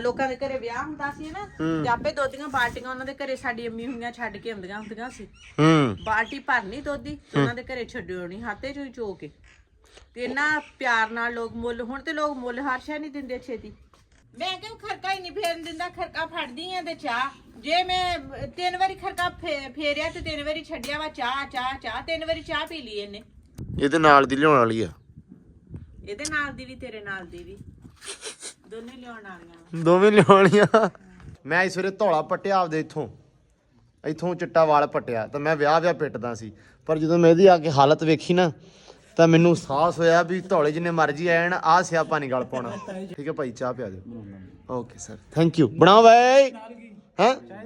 ਲੋਕਾਂ ਦੇ ਘਰੇ ਵਿਆਹ ਹੁੰਦਾ ਸੀ ਨਾ ਤੇ ਆਪੇ ਦੋਧੀਆਂ ਬਾਲਟੀਆਂ ਉਹਨਾਂ ਦੇ ਘਰੇ ਸਾਡੀ ਅੰਮੀ ਹੁੰਦੀਆਂ ਛੱਡ ਕੇ ਆਉਂਦੀਆਂ ਹੁੰਦੀਆਂ ਸੀ। ਹੂੰ। ਬਾਲਟੀ ਭਰਨੀ ਤੇ ਉਹਨਾਂ ਦੇ ਘਰੇ ਛੱਡਿਓ ਨਹੀਂ ਹੱਥੇ ਚੋਂ ਹੀ ਚੋ ਕੇ। ਤੇ ਇੰਨਾ ਪਿਆਰ ਨਾਲ ਲੋਕ ਮੁੱਲ ਹੁਣ ਤੇ ਲੋਕ ਮੁੱਲ ਹਰ ਸ਼ੈ ਨਹੀਂ ਦਿੰਦੇ ਛੇਤੀ। ਮੈਂ ਕਿਉਂ ਖਰਕਾ ਹੀ ਨਹੀਂ ਫੇਰਨ ਦਿੰਦਾ ਖਰਕਾ ਫੜਦੀ ਆ ਤੇ ਚਾਹ। ਜੇ ਮੈਂ ਤਿੰਨ ਵਾਰੀ ਖਰਕਾ ਫੇ- ਫੇਰਿਆ ਤੇ ਤਿੰਨ ਵਾਰੀ ਛੱਡਿਆ ਵਾ ਚਾਹ ਚਾਹ ਚਾਹ ਤਿੰਨ ਵਾਰੀ ਚਾਹ ਪੀ ਲਈ ਇਹਨੇ। ਇਹਦੇ ਨਾਲ ਦੀ ਲਿਆਉਣ ਵਾਲੀ ਆ। ਇਹਦੇ ਨਾਲ ਦੀ ਵੀ ਤੇਰੇ ਨਾਲ ਦੀ ਵੀ। ਦੋਨੇ ਲਿਆਉਣ ਵਾਲੀਆਂ ਦੋਵੇਂ ਲਿਆਉਣੀਆਂ। ਮੈਂ ਇਸ ਵੇਲੇ ਧੌਲਾ ਪੱਟਿਆ ਆਪਦੇ ਇੱਥੋਂ। ਇੱਥੋਂ ਚਿੱਟਾ ਵਾਲ ਪੱਟਿਆ, ਤਾਂ ਮੈਂ ਵਿਆਹ ਵਿਆਹ ਪਿੱਟਦਾ ਸੀ। ਪਰ ਜਦੋਂ ਮੈਂ ਇਹਦੀ ਆ ਕੇ ਹਾਲਤ ਵੇਖੀ ਨਾ, ਤਾਂ ਮੈਨੂੰ ਸਾਹਸ ਹੋਇਆ ਵੀ ਧੌਲੇ ਜਿੰਨੇ ਮਰਜ਼ੀ ਆਣ ਆ ਸਿਆਪਾ ਨਹੀਂ ਗਲ ਪਾਉਣਾ। ਠੀਕ ਹੈ ਭਾਈ, ਚਾਹ ਪਿਆ ਦਿਓ। ਓਕੇ ਸਰ ਥੈਂਕ ਯੂ ਬਣਾਓ ਬਾਈ। ਹਾਂ? ਚਾਹ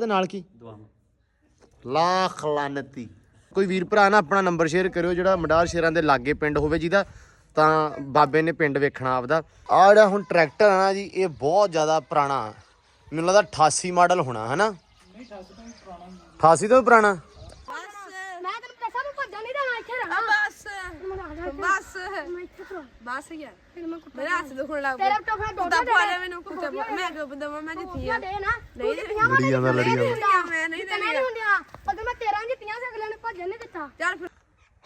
ਦੇ ਨਾਲ ਕੀ? ਚਾਹ ਲਾਨਤੀ। ਕੋਈ ਵੀਰ ਭਰਾ ਨਾ ਆਪਣਾ ਨੰਬਰ ਸ਼ੇਅਰ ਕਰਿਓ, ਜਿਹੜਾ ਮਡਾਰ ਸ਼ੇਰਾਂ ਦੇ ਲਾਗੇ ਪਿੰਡ ਹੋਵੇ ਜਿਹਦਾ ਤਾਂ ਬਾਬੇ ਨੇ ਪਿੰਡ ਵੇਖਣਾ ਆਪਦਾ। ਆ ਜਿਹੜਾ ਹੁਣ ਟਰੈਕਟਰ ਆ ਨਾ ਜੀ ਇਹ ਬਹੁਤ ਜ਼ਿਆਦਾ ਪੁਰਾਣਾ। ਮੈਨੂੰ ਲੱਗਦਾ 88 ਮਾਡਲ ਹੋਣਾ ਹੈ ਨਾ 88 ਤੋਂ ਵੀ ਪੁਰਾਣਾ। ਮੈਂ ਤੈਨੂੰ ਮੈਂ ਭੱਜਣ ਨਹੀਂ ਦੇਣਾ ਇੱਥੇ ਰਹਿਣਾ ਬਸ। ਬਸ ਬਸ। ਮੈਂ ਇੱਥੇ ਖਲੋ ਬਸ ਯਾਰ ਮੈਂ ਮੇਰਾ ਹੱਥ ਦੁਖਣ ਲੱਗ ਤੇਰੇ ਪਿਆ ਤੋਂ ਫਿਰ ਕੁੱਤਾ ਡੋਡਾ ਪਾਲਿਆ ਮੈਨੂੰ ਕੁੱਤਾ ਪਾ- ਮੈਂ ਕਿਉਂ ਬਦਵਾ ਮੈਂ ਜਿੱਤੀ ਆ ਦੇ ਨਾ। ਨਹੀਂ ਲੜੀ ਜਾਂਦਾ ਲੜੀ ਜਾਂਦਾ ਮੈਂ ਨਹੀਂ ਤੇ ਨਹੀਂ ਹੁੰਦੀਆਂ। ਪਤਾ ਮੈਂ 13 ਦਿੱਤੀਆਂ ਸੀ ਅਗਲੇ ਨੇ ਭੱਜਣ ਨਹੀਂ ਦਿੱਤਾ। ਚੱਲ ਫਿਰ।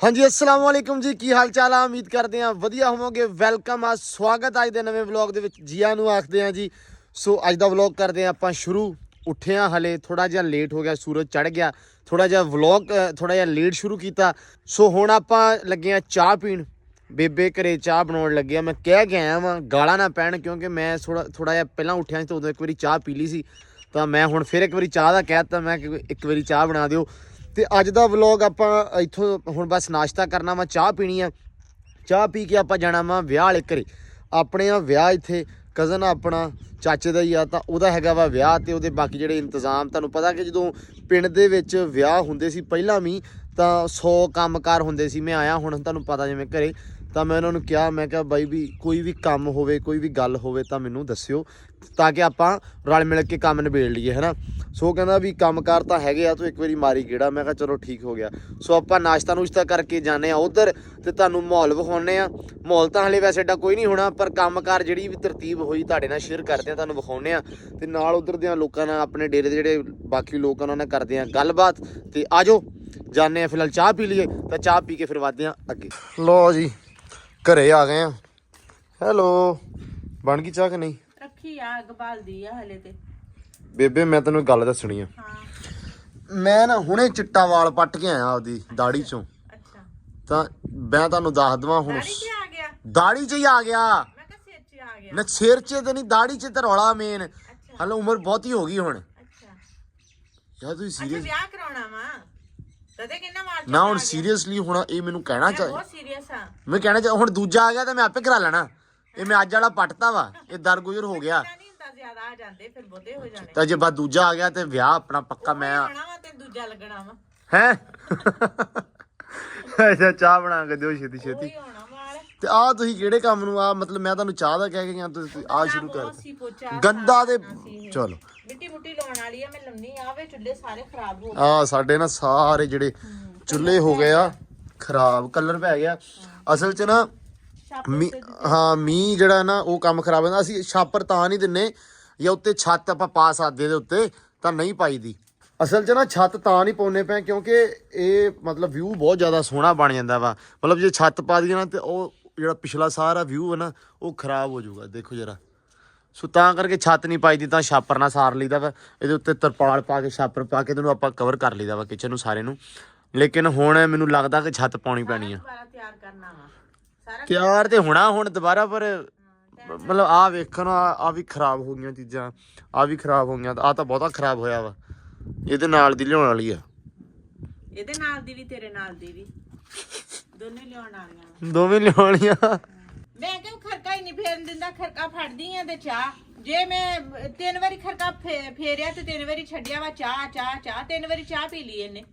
ਹਾਂਜੀ, ਅਸਲਾਮ ਵਾਲੇਕੁਮ ਜੀ। ਕੀ ਹਾਲ ਚਾਲ ਆ? ਉਮੀਦ ਕਰਦੇ ਆ ਵਧੀਆ ਹੋਵੋਗੇ। ਵੈਲਕਮ ਆ ਸਵਾਗਤ ਅੱਜ ਦੇ ਨਵੇਂ ਵਲੌਗ ਦੇ ਵਿੱਚ। ਜੀਆਂ ਨੂੰ ਆਖਦੇ ਆ ਜੀ, ਸੋ ਅੱਜ ਦਾ ਵਲੌਗ ਕਰਦੇ ਆ ਆਪਾਂ ਸ਼ੁਰੂ। ਉੱਠਿਆ ਹਲੇ ਥੋੜਾ ਜਿਹਾ ਲੇਟ ਹੋ ਗਿਆ, ਸੂਰਜ ਚੜ ਗਿਆ। ਥੋੜਾ ਜਿਹਾ ਵਲੌਗ ਥੋੜਾ ਜਿਹਾ ਲੇਟ ਸ਼ੁਰੂ ਕੀਤਾ। ਸੋ ਹੁਣ ਆਪਾਂ ਲੱਗੇ ਆ ਚਾਹ ਪੀਣ। ਬੇਬੇ ਘਰੇ ਚਾਹ ਬਣਾਉਣ ਲੱਗੇ ਆ ਮੈਂ ਕਹਿ ਕੇ ਆਇਆ ਵਾਂ, ਗਾਲਾਂ ਨਾ ਪੈਣ, ਕਿਉਂਕਿ ਮੈਂ ਥੋੜਾ ਥੋੜਾ ਜਿਹਾ ਪਹਿਲਾਂ ਉੱਠਿਆ ਸੀ, ਤਾਂ ਉਦੋਂ ਇੱਕ ਵਾਰੀ ਚਾਹ ਪੀ ਲਈ ਸੀ। ਤਾਂ ਮੈਂ ਹੁਣ ਫਿਰ ਇੱਕ ਵਾਰੀ ਚਾਹ ਦਾ ਕਹਿ ਦਿੱਤਾ। ਮੈਂ ਕਿ ਇੱਕ ਵਾਰੀ ਚਾਹ ਬਣਾ ਦਿਓ। ਤੇ ਅੱਜ ਦਾ ਵਲੌਗ ਆਪਾਂ ਇੱਥੋਂ ਹੁਣ ਬਸ ਨਾਸ਼ਤਾ ਕਰਨਾ ਵਾ, ਚਾਹ ਪੀਣੀ ਆ। ਚਾਹ ਪੀ ਕੇ ਆਪਾਂ ਜਾਣਾ ਵਾ ਵਿਆਹ ਵਾਲੇ ਘਰੇ। ਆਪਣੇ ਆ ਵਿਆਹ ਇੱਥੇ ਕਜ਼ਨ ਆਪਣਾ, ਚਾਚੇ ਦਾ ਹੀ ਆ, ਤਾਂ ਉਹਦਾ ਹੈਗਾ ਵਾ ਵਿਆਹ ਤੇ ਉਹਦੇ ਬਾਕੀ ਜਿਹੜੇ ਇੰਤਜ਼ਾਮ, ਤੁਹਾਨੂੰ ਪਤਾ ਕਿ ਜਦੋਂ ਪਿੰਡ ਦੇ ਵਿੱਚ ਵਿਆਹ ਹੁੰਦੇ ਸੀ, ਪਹਿਲਾਂ ਵੀ ਤਾਂ 100 ਕੰਮਕਾਰ ਹੁੰਦੇ ਸੀ, ਮੈਂ ਆਇਆ ਹੁਣ, ਤੁਹਾਨੂੰ ਪਤਾ ਜਿਵੇਂ ਘਰੇ। ਤਾਂ ਮੈਂ ਉਹਨਾਂ ਨੂੰ ਕਿਹਾ, ਮੈਂ ਕਿਹਾ ਬਾਈ ਵੀ ਕੋਈ ਵੀ ਕੰਮ ਹੋਵੇ, ਕੋਈ ਵੀ ਗੱਲ ਹੋਵੇ ਤਾਂ ਮੈਨੂੰ ਦੱਸਿਓ ਤਾਂ ਕਿ ਆਪਾਂ ਰਲ ਮਿਲ ਕੇ ਕੰਮ ਨਿਬੇੜ ਲਈਏ, ਹੈਨਾ? ਸੋ ਕਹਿੰਦਾ ਵੀ ਕੰਮਕਾਰ ਤਾਂ ਹੈਗੇ ਆ, ਤੂੰ ਇੱਕ ਵਾਰੀ ਮਾਰੀ ਗੇੜਾ। ਮੈਂ ਕਿਹਾ, ਚਲੋ ਠੀਕ ਹੋ ਗਿਆ। ਸੋ ਆਪਾਂ ਨਾਸ਼ਤਾ ਨੂਸ਼ਤਾ ਕਰਕੇ ਜਾਂਦੇ ਆ ਉਧਰ ਤੇ ਤੁਹਾਨੂੰ ਮਾਹੌਲ ਵਿਖਾਉਣੇ ਆ ਮਾਹੌਲ ਤਾਂ ਹਲੇ ਵੈਸੇ ਏਡਾ ਕੋਈ ਨਹੀਂ ਹੋਣਾ, ਪਰ ਕੰਮਕਾਰ ਜਿਹੜੀ ਵੀ ਤਰਤੀਬ ਹੋਈ ਤੁਹਾਡੇ ਨਾਲ ਸ਼ੇਅਰ ਕਰਦੇ ਆ ਤੁਹਾਨੂੰ ਵਿਖਾਉਣੇ ਆ ਤੇ ਨਾਲ ਉਧਰ ਦੇ ਲੋਕਾਂ ਨਾਲ ਆਪਣੇ ਡੇਰੇ ਦੇ ਜਿਹੜੇ ਬਾਕੀ ਲੋਕ ਆ, ਉਹਨਾਂ ਨਾਲ ਕਰਦੇ ਆ ਗੱਲਬਾਤ। ਤੇ ਆਜੋ ਜਾਂਦੇ ਆ ਫਿਲਹਾਲ ਚਾਹ ਪੀ ਲਈਏ, ਤਾਂ ਚਾਹ ਪੀ ਕੇ ਫਿਰ ਵਧਦੇ ਆ ਅੱਗੇ। ਲੋ ਜੀ। ਘਰੇ ਆ ਗਏ ਆ। ਹੈਲੋ ਬਣ ਗਈ ਚਾਹ ਕਿ ਨਹੀਂ? ਰੱਖੀ ਆ ਅੱਗ ਬਾਲਦੀ ਆ ਹਲੇ ਤੇ। ਬੇਬੇ ਮੈਂ ਤੈਨੂੰ ਇੱਕ ਗੱਲ ਦੱਸਣੀ ਆ। ਹਾਂ। ਮੈਂ ਨਾ ਹੁਣੇ ਚਿੱਟਾ ਵਾਲ ਪੱਟ ਕੇ ਆਇਆ ਆਪਦੀ ਦਾੜੀ ਚੋਂ। ਅੱਛਾ। ਤਾਂ ਮੈਂ ਤੁਹਾਨੂੰ ਦੱਸ ਦਵਾਂ ਹੁਣ ਦਾੜੀ ਤੇ ਆ ਗਿਆ? ਦਾੜੀ 'ਚ ਹੀ ਆ ਗਿਆ। ਮੈਂ ਕਿਹਾ ਸਿਰ 'ਚ ਆ ਗਿਆ। ਨਾ ਸਿਰ 'ਚ ਤੇ ਨਹੀਂ ਦਾੜੀ 'ਚ ਤੇ ਰੌਲਾ ਮੇਨ ਹਲ ਉਮਰ ਬਹੁਤੀ ਹੋ ਗਈ ਹੁਣ। ਅੱਛਾ। ਯਾਰ ਤੁਸੀਂ ਅੱਛਾ ਸੀਰੀਅਸ ਵਿਆਹ ਕਰਾਉਣਾ ਵਾ? ਤਦੇ ਕਿੰਨਾ ਮਾਰ ਨਾ ਹੁਣ ਸੀਰੀਅਸਲੀ ਹੁਣ ਇਹ ਮੈਨੂੰ ਕਹਿਣਾ ਚਾਹੀਦਾ ਬਹੁਤ ਸੀਰੀਅਸ ਆ। ਮੈਂ ਕਹਿਣਾ ਚਾਹ ਹੁਣ ਦੂਜਾ ਆ ਗਿਆ ਤਾਂ ਮੈਂ ਆਪੇ ਕਰਾ ਲੈਣਾ। ਇਹ ਮੈਂ ਅੱਜ ਵਾਲਾ ਪੱਟਤਾ ਵਾ। ਇਹ ਦਰਗੁਜ਼ਰ ਹੋ ਗਿਆ। ਮੈਂ ਨਹੀਂ ਹੁੰਦਾ ਜ਼ਿਆਦਾ ਆ ਜਾਂਦੇ ਫਿਰ ਬਹੁਤੇ ਹੋ ਜਾਣੇ। ਤਾਂ ਜੇ ਬਾਅਦ ਦੂਜਾ ਆ ਗਿਆ ਤੇ ਵਿਆਹ ਆਪਣਾ ਪੱਕਾ ਮੈਂ ਆਉਣਾ ਵਾ ਤੇ ਦੂਜਾ ਲੱਗਣਾ ਵਾ। ਹੈ? ਅੱਛਾ ਚਾਹ ਬਣਾ ਕੇ ਦਿਓ ਛੇਤੀ ਛੇਤੀ। ਤੇ ਆ ਤੁਸੀਂ ਕਿਹੜੇ ਕੰਮ ਨੂੰ ਆ? ਮਤਲਬ ਮੈਂ ਤੁਹਾਨੂੰ ਚਾਹ ਦਾ ਕਹਿ ਕੇ ਗਿਆ ਤੁਸੀਂ ਆ ਸ਼ੁਰੂ ਕਰ ਗੰਦਾ ਦੇ ਚਲੋ। ਮਿੱਟੀ ਮੁੱਟੀ ਲਾਉਣ ਵਾਲੀ ਆ ਮੈਂ ਲੰਨੀ ਆਵੇ ਚੁੱਲ੍ਹੇ ਸਾਰੇ ਖਰਾਬ ਹੋ ਆ ਸਾਡੇ ਨਾ ਸਾਰੇ ਜਿਹੜੇ ਚੁੱਲ੍ਹੇ ਹੋ ਗਏ ਆ ਖਰਾਬ ਕਲਰ ਪੈ ਗਿਆ। ਅਸਲ 'ਚ ਨਾ ਮੀ ਹਾਂ ਮੀਂਹ ਜਿਹੜਾ ਨਾ ਉਹ ਕੰਮ ਖਰਾਬ ਹੁੰਦਾ। ਅਸੀਂ ਛਾਪਰ ਤਾਂ ਨਹੀਂ ਦਿੰਨੇ ਜਾਂ ਉੱਤੇ ਛੱਤ ਆਪਾਂ ਪਾ ਸਕਦੇ ਦੇ ਉੱਤੇ ਤਾਂ ਨਹੀਂ ਪਾਈਦੀ। ਅਸਲ 'ਚ ਨਾ ਛੱਤ ਤਾਂ ਨਹੀਂ ਪਾਉਨੇ ਪਏ ਕਿਉਂਕਿ ਇਹ ਮਤਲਬ ਵਿਊ ਬਹੁਤ ਜ਼ਿਆਦਾ ਸੋਹਣਾ ਬਣ ਜਾਂਦਾ ਵਾ। ਮਤਲਬ ਜੇ ਛੱਤ ਪਾ ਦਈਏ ਨਾ ਤੇ ਉਹ ਜਿਹੜਾ ਪਿਛਲਾ ਸਾਰਾ ਵਿਊ ਹੈ ਨਾ ਉਹ ਖਰਾਬ ਹੋ ਜਾਊਗਾ। ਦੇਖੋ ਜਰਾ। ਸੋ ਤਾਂ ਕਰਕੇ ਛੱਤ ਨਹੀਂ ਪਾਈਦੀ ਤਾਂ ਛਾਪਰ ਨਾਲ ਸਾਰ ਲਈਦਾ ਵਾ। ਇਹਦੇ ਉੱਤੇ ਤਰਪਾਲ ਪਾ ਕੇ ਛਾਪਰ ਪਾ ਕੇ ਇਹਨੂੰ ਆਪਾਂ ਕਵਰ ਕਰ ਲਈਦਾ ਵਾ ਕਿਚਨ ਨੂੰ ਸਾਰੇ ਨੂੰ। ਲੇਕਿਨ ਹੁਣ ਮੈਨੂੰ ਲੱਗਦਾ ਕਿ ਛੱਤ ਪਾਉਣੀ ਪੈਣੀ ਆ। ਦੁਬਾਰਾ ਤਿਆਰ ਕਰਨਾ ਵਾ। ਸਾਰਾ ਤਿਆਰ ਤੇ ਹੋਣਾ ਹੁਣ ਦੁਬਾਰਾ ਪਰ ਮਤਲਬ ਆ ਵੇਖਣ ਆ ਵੀ ਖਰਾਬ ਹੋ ਗਈਆਂ ਚੀਜ਼ਾਂ ਆ ਵੀ ਖਰਾਬ ਹੋ ਗਈਆਂ ਆ ਤਾਂ ਬਹੁਤਾ ਖਰਾਬ ਹੋਇਆ ਵਾ। ਇਹਦੇ ਨਾਲ ਦੀ ਲਿਆਉਣ ਵਾਲੀ ਆ। ਇਹਦੇ ਨਾਲ ਦੀ ਵੀ ਤੇਰੇ ਨਾਲ ਦੀ ਵੀ। ਦੋਨੇ ਲਿਆਉਣ ਵਾਲੀਆਂ। ਦੋਵੇਂ ਲਿਆਉਣੀਆਂ। ਮੈਂ ਕਿਉਂ ਨਹੀਂ ਫੇਰਨ ਦਿੰਦਾ ਖਰਕਾ ਫੜਦੀ ਆ ਤੇ ਚਾਹ। ਜੇ ਮੈਂ ਤਿੰਨ ਵਾਰੀ ਖਰਕਾ ਫੇ- ਫੇਰਿਆ ਤੇ ਤਿੰਨ ਵਾਰੀ ਛੱਡਿਆ ਵਾ ਚਾਹ ਚਾਹ ਚਾਹ ਤਿੰਨ ਵਾਰੀ ਚਾਹ ਪੀ ਲਈ ਇਹਨੇ।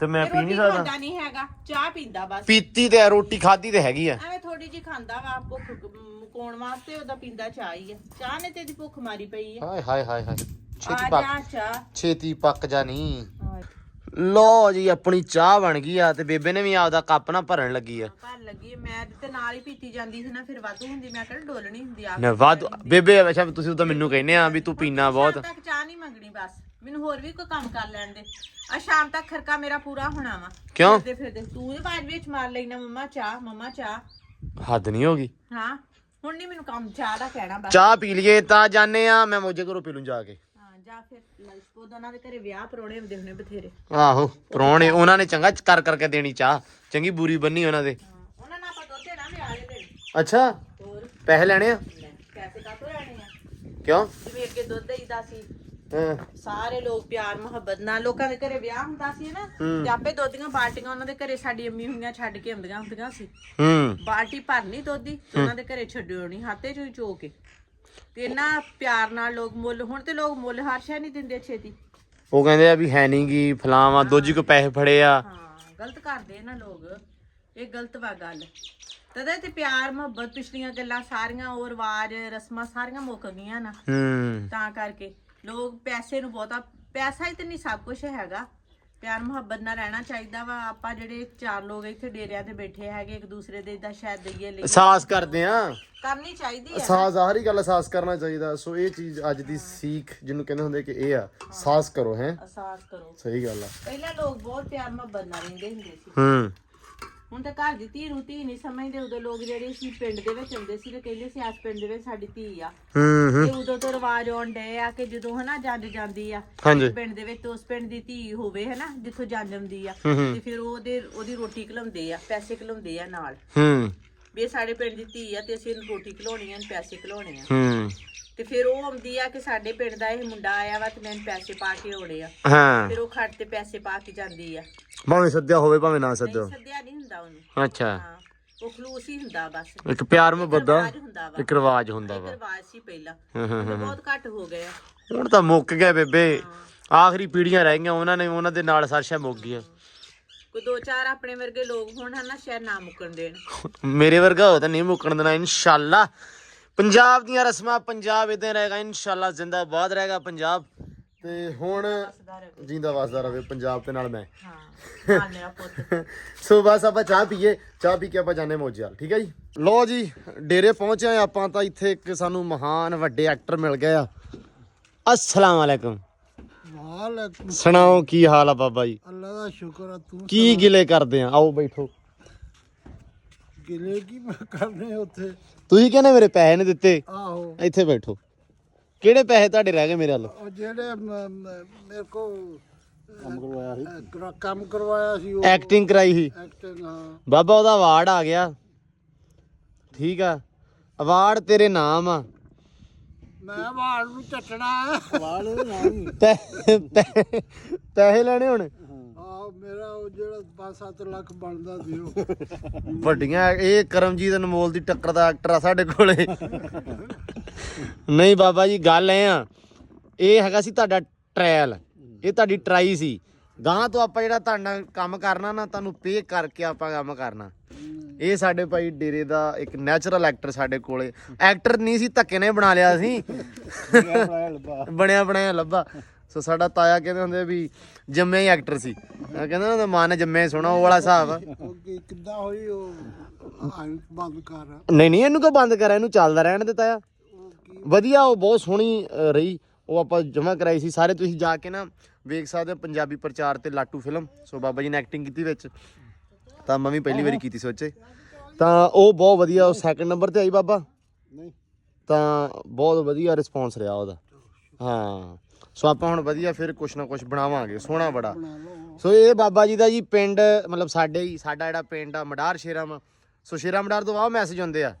ਤੇ ਮੈਂ ਤੇ ਰੋਟੀ ਖਾਂਦਾ ਨਹੀਂ ਹੈਗਾ ਚਾਹ ਪੀਂਦਾ ਬਸ। ਪੀਤੀ ਤੇ ਰੋਟੀ ਖਾਦੀ ਤੇ ਹੈਗੀ ਆ। ਐਵੇਂ ਥੋੜੀ ਜੀ ਖਾਂਦਾ ਵਾ ਭੁੱਖ ਮੁਕਾਉਣ ਵਾਸਤੇ ਉਹਦਾ ਪੀਂਦਾ ਚਾਹ ਹੀ ਆ। ਚਾਹ ਨੇ ਤੇ ਇਹਦੀ ਭੁੱਖ ਮਾਰੀ ਪਈ ਆ। ਹਾਏ ਹਾਏ ਹਾਏ ਹਾਏ। ਆ ਛੇਤੀ ਜਾ ਪੱਕ ਚਾਹ। ਛੇਤੀ ਪੱਕ ਜਾ ਨਹੀਂ ਲੋ ਜੀ ਆਪਣੀ ਚਾਹ ਬਣ ਗਈ ਆ ਤੇ ਬੇਬੇ ਨੇ ਵੀ ਆਪਦਾ ਕੱਪ ਨਾ ਭਰਨ ਲੱਗੀ ਆ। ਭਰ ਲੱਗੀ ਮੈਂ ਤੇ ਨਾਲ ਹੀ ਪੀਤੀ ਜਾਂਦੀ ਸੀ ਨਾ ਫਿਰ ਵਾਧੂ ਹੁੰਦੀ ਮੈਂ ਕਿਹੜਾ ਡੋਲਣੀ ਹੁੰਦੀ ਆ। ਨਾ ਵਾਦ ਬੇਬੇ ਅੱਛਾ ਤੁਸੀਂ ਤਾਂ ਮੈਨੂੰ ਕਹਿੰਦੇ ਆ ਵੀ ਤੂੰ ਪੀਣਾ ਬਹੁਤ। ਸ਼ਾਮ ਤੱਕ ਚਾਹ ਨਹੀਂ ਮੰਗਣੀ ਬਸ। ਮੈਨੂੰ ਹੋਰ ਵੀ ਕੋਈ ਕੰਮ ਕਰ ਲੈਣ ਦੇ। ਆ ਸ਼ਾਮ ਤੱਕ ਖਰਕਾ ਮੇਰਾ ਪੂਰਾ ਹੋਣਾ ਵਾ। ਕਿਉਂ? ਫਿਰਦੇ ਫਿਰਦੇ। ਤੂੰ ਦੇ ਬਾਅਦ ਵਿੱਚ ਮਾਰ ਲੈਣਾ ਮੰਮਾ ਚਾਹ ਮੰਮਾ ਚਾਹ। ਹੱਦ ਨਹੀਂ ਹੋ ਗਈ। ਹਾਂ ਹੁਣ ਨਹੀਂ ਮੈਨੂੰ ਕੰਮ ਚਾਹ ਦਾ ਕਹਿਣਾ ਬਸ। ਚਾਹ ਪੀ ਲਈਏ ਤਾਂ ਜਾਣੇ ਆ। ਮੈਂ ਮੋਜੇ ਘਰੋਂ ਪੀ ਲੂੰ ਜਾ ਕੇ। ਜਾਂ ਫਿਰ ਲਜਪੋਦ ਉਹਨਾਂ ਦੇ ਘਰੇ ਵਿਆਹ ਪਰੋਣੇ ਹੁੰਦੇ ਹੁਣੇ ਬਥੇਰੇ। ਆਹੋ ਪ੍ਰਾਹੁਣੇ ਉਹਨਾਂ ਨੇ ਚੰਗਾ ਕਰ ਕਰਕੇ ਦੇਣੀ ਚਾਹ। ਚੰਗੀ ਬੂਰੀ ਬੰਨੀ ਉਹਨਾਂ ਦੇ। ਹਾਂ ਉਹਨਾਂ ਨਾਲ ਆਪਾਂ ਦੁੱਧ ਦੇਣਾ ਵਿਆਹ ਦੇ ਦਿਨ। ਅੱਛਾ ਹੋਰ? ਪੈਸੇ ਲੈਣੇ ਆ? ਲੈ, ਪੈਸੇ ਕਾਹਤੋਂ ਲੈਣੇ ਆ? ਕਿਉਂ? ਜਿਵੇਂ ਅੱਗੇ ਦੁੱਧ ਦੇਈਦਾ ਸੀ। ਹਾਂ। ਸਾਰੇ ਲੋਕ ਪਿਆਰ ਮੁਹੱਬਤ ਨਾਲ ਲੋਕਾਂ ਦੇ ਘਰੇ ਵਿਆਹ ਹੁੰਦਾ ਸੀ ਨਾ ਹੂੰ। ਤੇ ਆਪੇ ਦੁੱਧ ਦੀਆਂ ਬਾਲਟੀਆਂ ਉਹਨਾਂ ਦੇ ਘਰੇ ਸਾਡੀ ਅੰਮੀ ਹੁੰਦੀਆਂ ਛੱਡ ਕੇ ਆਉਂਦੀਆਂ ਹੁੰਦੀਆਂ ਸੀ। ਹੂੰ। ਬਾਲਟੀ ਭਰਨੀ ਦੁੱਧ ਦੀ ਤੇ ਉਹਨਾਂ ਦੇ ਘਰੇ ਛੱਡਿਓ ਨਹੀਂ ਹੱਥੇ ਚੋਂ ਹੀ ਚੋ ਕੇ। ਤੇ ਇੰਨਾ ਪਿਆਰ ਨਾਲ ਲੋਕ ਮੁੱਲ ਹੁਣ ਤੇ ਲੋਕ ਮੁੱਲ ਹਰ ਸ਼ੈ ਨਹੀਂ ਦਿੰਦੇ ਛੇਤੀ। ਉਹ ਕਹਿੰਦੇ ਆ ਵੀ ਹੈ ਨਹੀਂ ਗੀ ਫਲਾਵਾ ਦੋਜੀ ਕੋ ਪੈਸੇ ਫੜੇ ਆ। ਹਾਂ ਗਲਤ ਕਰਦੇ ਨਾ ਲੋਕ। ਇਹ ਗਲਤ ਵਾ ਗੱਲ। ਤਦੇ ਤੇ ਪਿਆਰ ਮੁਹੱਬਤ ਪਿਛਲੀਆਂ ਗੱਲਾਂ ਸਾਰੀਆਂ ਉਹ ਰਿਵਾਜ ਰਸਮਾਂ ਸਾਰੀਆਂ ਮੁੱਕ ਗਈਆਂ ਨਾ। ਹੂੰ। ਤਾਂ ਕਰਕੇ ਲੋਕ ਪੈਸੇ ਨੂੰ ਬਹੁਤਾ ਪੈਸਾ ਹੀ ਤੇ ਨਹੀਂ ਸਭ ਕੁਝ ਹੈਗਾ। ਪਿਆਰ ਮੁਹੱਬਤ ਨਾਲ ਰਹਿਣਾ ਚਾਹੀਦਾ ਵਾ। ਆਪਾਂ ਜਿਹੜੇ ਚਾਰ ਲੋਕ ਇੱਥੇ ਡੇਰਿਆਂ ਤੇ ਬੈਠੇ ਹੈਗੇ ਇੱਕ ਦੂਸਰੇ ਦੇ ਇਦਾਂ ਸ਼ਾਇਦ ਦਈਏ ਲਈ। ਅਹਿਸਾਸ ਕਰਦੇ ਆ। ਕਰਨੀ ਚਾਹੀਦੀ ਹੈ ਅਹਿਸਾਸ ਆਹਰੀ ਗੱਲ ਅਹਿਸਾਸ ਕਰਨਾ ਚਾਹੀਦਾ। ਸੋ ਇਹ ਚੀਜ਼ ਅੱਜ ਦੀ ਸੀਖ ਜਿਹਨੂੰ ਕਹਿੰਦੇ ਹੁੰਦੇ ਕਿ ਇਹ ਆ ਅਹਿਸਾਸ ਕਰੋ ਹੈ। ਅਹਿਸਾਸ ਕਰੋ। ਸਹੀ ਗੱਲ ਆ। ਪਹਿਲਾਂ ਲੋਕ ਬਹੁਤ ਪਿਆਰ ਮੁਹੱਬਤ ਨਾਲ ਰਹਿੰਦੇ ਹੁੰਦੇ ਸੀ। ਹੂੰ। ਹੁਣ ਤਾਂ ਘਰ ਦੀ ਧੀ ਨੂੰ ਧੀ ਨਹੀਂ ਸਮਝਦੇ ਉਦੋਂ ਲੋਕ ਜਿਹੜੇ ਸੀ ਪਿੰਡ ਦੇ ਵਿੱਚ ਆਉਂਦੇ ਸੀ ਤੇ ਕਹਿੰਦੇ ਸੀ ਇਸ ਪਿੰਡ ਦੇ ਵਿੱਚ ਸਾਡੀ ਧੀ ਆ। ਹੂੰ ਹੂੰ। ਤੇ ਉਦੋਂ ਤੋਂ ਰਿਵਾਜ ਆਉਣ ਡਏ ਆ ਕਿ ਜਦੋਂ ਹਨਾ ਜੰਜ ਜਾਂਦੀ ਆ ਹਾਂਜੀ। ਪਿੰਡ ਦੇ ਵਿੱਚ ਉਸ ਪਿੰਡ ਦੀ ਧੀ ਹੋਵੇ ਹਨਾ ਜਿੱਥੋਂ ਆਉਂਦੀ ਆ। ਤੇ ਫਿਰ ਉਹਦੇ ਉਹਦੀ ਰੋਟੀ ਖਿਲਾਉਂਦੇ ਆ ਪੈਸੇ ਖਿਲਾਉਂਦੇ ਆ ਨਾਲ। ਹੂੰ। ਵੀ ਇਹ ਸਾਡੇ ਪਿੰਡ ਦੀ ਧੀ ਆ ਤੇ ਅਸੀਂ ਇਹਨੂੰ ਰੋਟੀ ਖਿਲਾਉਣੀ ਆ ਪੈਸੇ ਖਿਲਾਉਣੇ ਆ। ਹੂੰ। ਤੇ ਫਿਰ ਉਹ ਆਉਂਦੀ ਆ ਕਿ ਸਾਡੇ ਪਿੰਡ ਦਾ ਇਹ ਮੁੰਡਾ ਆਇਆ ਵਾ ਤੇ ਮੈਨੂੰ ਪੈਸੇ ਪਾ ਕੇ ਆਉਣੇ ਆ। ਹਾਂ। ਫਿਰ ਉਹ ਖੱਟ ਤੇ ਪੈਸੇ ਪਾ ਕੇ ਜਾਂਦੀ ਆ। ਭਾਵੇਂ ਸੱਦਿਆ ਹੋਵੇ ਭਾਵੇਂ ਨਾ ਨਹੀਂ ਸੱਦਿਓ ਸੱਦਿਆ ਨਹੀਂ ਹੁੰਦਾ ਉਹਨੂੰ। ਅੱਛਾ। ਹਾਂ ਉਹ ਖਲੂਸ ਹੀ ਹੁੰਦਾ ਬਸ। ਇੱਕ ਪਿਆਰ ਮੁਹੱਬਤ ਰਿਵਾਜ ਹੁੰਦਾ ਵਾ। ਇੱਕ ਰਿਵਾਜ ਹੁੰਦਾ ਵਾ। ਰਿਵਾਜ ਸੀ ਪਹਿਲਾਂ। ਹਾਂ, ਹਾਂ, ਹੁਣ ਬਹੁਤ ਘੱਟ ਹੋ ਗਏ ਆ ਹੁਣ ਤਾਂ ਮੁੱਕ ਗਏ ਬੇਬੇ। ਆਖਰੀ ਪੀੜੀਆਂ ਰਹਿ ਗਈਆਂ ਉਹਨਾਂ ਨੇ ਉਹਨਾਂ ਦੇ ਨਾਲ ਸਰਸ਼ਾ ਮੁੱਕ ਗਈਆਂ। ਕੋਈ ਦੋ ਚਾਰ ਆਪਣੇ ਵਰਗੇ ਲੋਕ ਹੋਣ ਹਨਾ ਸ਼ਾਇਦ ਨਾ ਮੁੱਕਣ ਦੇਣ। ਮੇਰੇ ਵਰਗਾ ਹੋ ਤਾਂ ਨਹੀਂ ਮੁੱਕਣ ਦੇਣਾ ਇਨਸ਼ਾਅੱਲਾ। ਪੰਜਾਬ ਦੀਆਂ ਰਸਮਾਂ ਪੰਜਾਬ ਇਦਾਂ ਰਹੇਗਾ ਇਨਸ਼ਾਅੱਲਾ ਜ਼ਿੰਦਾਬਾਦ ਰਹੇਗਾ ਪੰਜਾਬ। ਤੇ ਹੁਣ ਰਹੇ ਜਿੰਦਾ ਵਸਦਾ ਰਵੇ ਪੰਜਾਬ ਤੇ ਨਾਲ ਮੈਂ। ਹਾਂ ਹਾਂ ਮੇਰਾ ਪੁੱਤ। ਸੋ ਬਸ ਆਪਾਂ ਚਾਹ ਪੀਏ ਚਾਹ ਪੀ ਕੇ ਆਪਾਂ ਜਾਣੇ ਮੋਜੇ ਵਾਲ ਠੀਕ ਹੈ ਜੀ? ਲੋ ਜੀ ਡੇਰੇ ਪਹੁੰਚੇ ਆ ਆਪਾਂ ਤਾਂ ਇੱਥੇ ਇੱਕ ਸਾਨੂੰ ਮਹਾਨ ਵੱਡੇ ਐਕਟਰ ਮਿਲ ਗਏ ਆ। ਅਸਲਾਮ ਵਾਲੇਕੁਮ ਵਾਲੇਕੁਮ ਸੁਣਾਓ ਕੀ ਹਾਲ ਆ ਬਾਬਾ ਜੀ? ਅੱਲਾ ਦਾ ਸ਼ੁਕਰ ਆ ਤੂੰ ਕੀ ਗਿਲੇ ਕਰਦੇ ਆ? ਆਓ ਬੈਠੋ। ਗਿਲੇ ਕੀ ਮੈਂ ਕਰਨੇ ਉੱਥੇ? ਤੁਸੀਂ ਕਹਿੰਦੇ ਮੇਰੇ ਪੈਸੇ ਨਹੀਂ ਦਿੱਤੇ। ਆਹੋ। ਇੱਥੇ ਬੈਠੋ। ਕਿਹੜੇ ਪੈਸੇ ਤੁਹਾਡੇ ਰਹਿ ਗਏ ਮੇਰੇ ਵੱਲ? ਉਹ ਜਿਹੜੇ ਮ- ਮ- ਮੇਰੇ ਕੋ ਕੰਮ ਕਰਵਾਇਆ ਸੀ। ਕੰਮ ਕਰਵਾਇਆ ਸੀ ਉਹ। ਐਕਟਿੰਗ ਕਰਾਈ ਸੀ। ਐਕਟਿੰਗ ਹਾਂ। ਬਾਬਾ ਉਹਦਾ ਅਵਾਰਡ ਆ ਗਿਆ। ਠੀਕ ਆ। ਅਵਾਰਡ ਤੇਰੇ ਨਾਮ ਆ। ਮੈਂ ਵਾਲ ਨੂੰ ਚੱਟਣਾ। ਵਾਲ ਨਹੀਂ ਪੈ- ਪੈ- ਪੈਸੇ ਲੈਣੇ ਹੁਣ? ਮੇਰਾ ਉਹ ਜਿਹੜਾ 5-7 ਲੱਖ ਬਣਦਾ ਸੀ ਉਹ। ਵੱਡੀਆਂ ਇਹ ਕਰਮਜੀਤ ਅਨਮੋਲ ਦੀ ਟੱਕਰ ਦਾ ਐਕਟਰ ਆ ਸਾਡੇ ਕੋਲੇ। ਨਹੀਂ ਬਾਬਾ ਜੀ ਗੱਲ ਐ ਆ ਇਹ ਹੈਗਾ ਸੀ ਤੁਹਾਡਾ ਟ੍ਰਾਇਲ ਇਹ ਤੁਹਾਡੀ ਟਰਾਈ ਸੀ। ਗਾਂ ਤੋਂ ਆਪਾਂ ਜਿਹੜਾ ਤੁਹਾਡੇ ਕੰਮ ਕਰਨਾ ਨਾ ਤੁਹਾਨੂੰ ਪੇ ਕਰਕੇ ਆਪਾਂ ਕੰਮ ਕਰਨਾ। ਇਹ ਸਾਡੇ ਭਾਈ ਡੇਰੇ ਦਾ ਇੱਕ ਨੈਚੁਰਲ ਐਕਟਰ ਸਾਡੇ ਕੋਲੇ। ਐਕਟਰ ਨਹੀਂ ਸੀ ਧੱਕੇ ਨੇ ਬਣਾ ਲਿਆ ਸੀ। ਬਣਿਆ ਬਣਾਇਆ ਲੱਭਾ। ਸੋ ਸਾਡਾ ਤਾਇਆ ਕਹਿੰਦੇ ਹੁੰਦੇ ਵੀ ਜੰਮਿਆ ਹੀ ਐਕਟਰ ਸੀ। ਕਹਿੰਦਾ ਉਹਦਾ ਮਾਂ ਨੇ ਜੰਮਿਆ ਹੀ ਸੋਹਣਾ ਉਹ ਵਾਲਾ ਹਿਸਾਬ ਆ। ਉਹ ਕੀ- ਕਿੱਦਾਂ ਹੋਈ ਉਹ? ਆਇਂ ਬੰਦ ਕਰ। ਨਹੀਂ ਨਹੀਂ ਇਹਨੂੰ ਕਿਉਂ ਬੰਦ ਕਰਾਂ ਇਹਨੂੰ ਚੱਲਦਾ ਰਹਿਣ ਦਿੱਤਾ ਆ। ਉਹ ਕੀ ਵਧੀਆ ਉਹ ਬਹੁਤ ਸੋਹਣੀ ਅ, ਰਹੀ। ਉਹ ਆਪਾਂ ਜਮ੍ਹਾਂ ਕਰਾਈ ਸੀ। ਸਾਰੇ ਤੁਸੀਂ ਜਾ ਕੇ ਨਾ ਵੇਖ ਸਕਦੇ ਹੋ ਪੰਜਾਬੀ ਪ੍ਰਚਾਰ ਤੇ ਲਾਟੂ ਫਿਲਮ। ਸੋ ਬਾਬਾ ਜੀ ਨੇ ਐਕਟਿੰਗ ਕੀਤੀ ਵਿੱਚ। ਤਾਂ ਮੈਂ ਵੀ ਪਹਿਲੀ ਵਾਰੀ ਕੀਤੀ ਸੋਚੇ। ਤਾਂ ਉਹ ਬਹੁਤ ਵਧੀਆ ਉਹ ਸੈਕੰਡ ਨੰਬਰ ਤੇ ਆਈ ਬਾਬਾ। ਨਹੀਂ। ਤਾਂ ਬਹੁਤ ਵਧੀਆ ਰਿਸਪੌਂਸ ਰਿਹਾ ਉਹਦਾ। ਹਾਂ। ਸੋ ਆਪਾਂ ਹੁਣ ਵਧੀਆ ਫਿਰ ਕੁਛ ਨਾ ਕੁਛ ਬਣਾਵਾਂਗੇ ਸੋਹਣਾ ਬੜਾ। ਲਓ। ਸੋ ਇਹ ਬਾਬਾ ਜੀ ਦਾ ਜੀ ਪਿੰਡ ਮਤਲਬ ਸਾਡੇ ਹੀ ਸਾਡਾ ਜਿਹੜਾ ਪਿੰਡ ਆ ਮਡਾਰ ਸ਼ੇਰਾਮ। ਸੋ ਸ਼ੇਰਾ ਮਡਾਰ ਤੋਂ ਆਹ ਮੈਸੇਜ ਹੁੰਦੇ ਆ।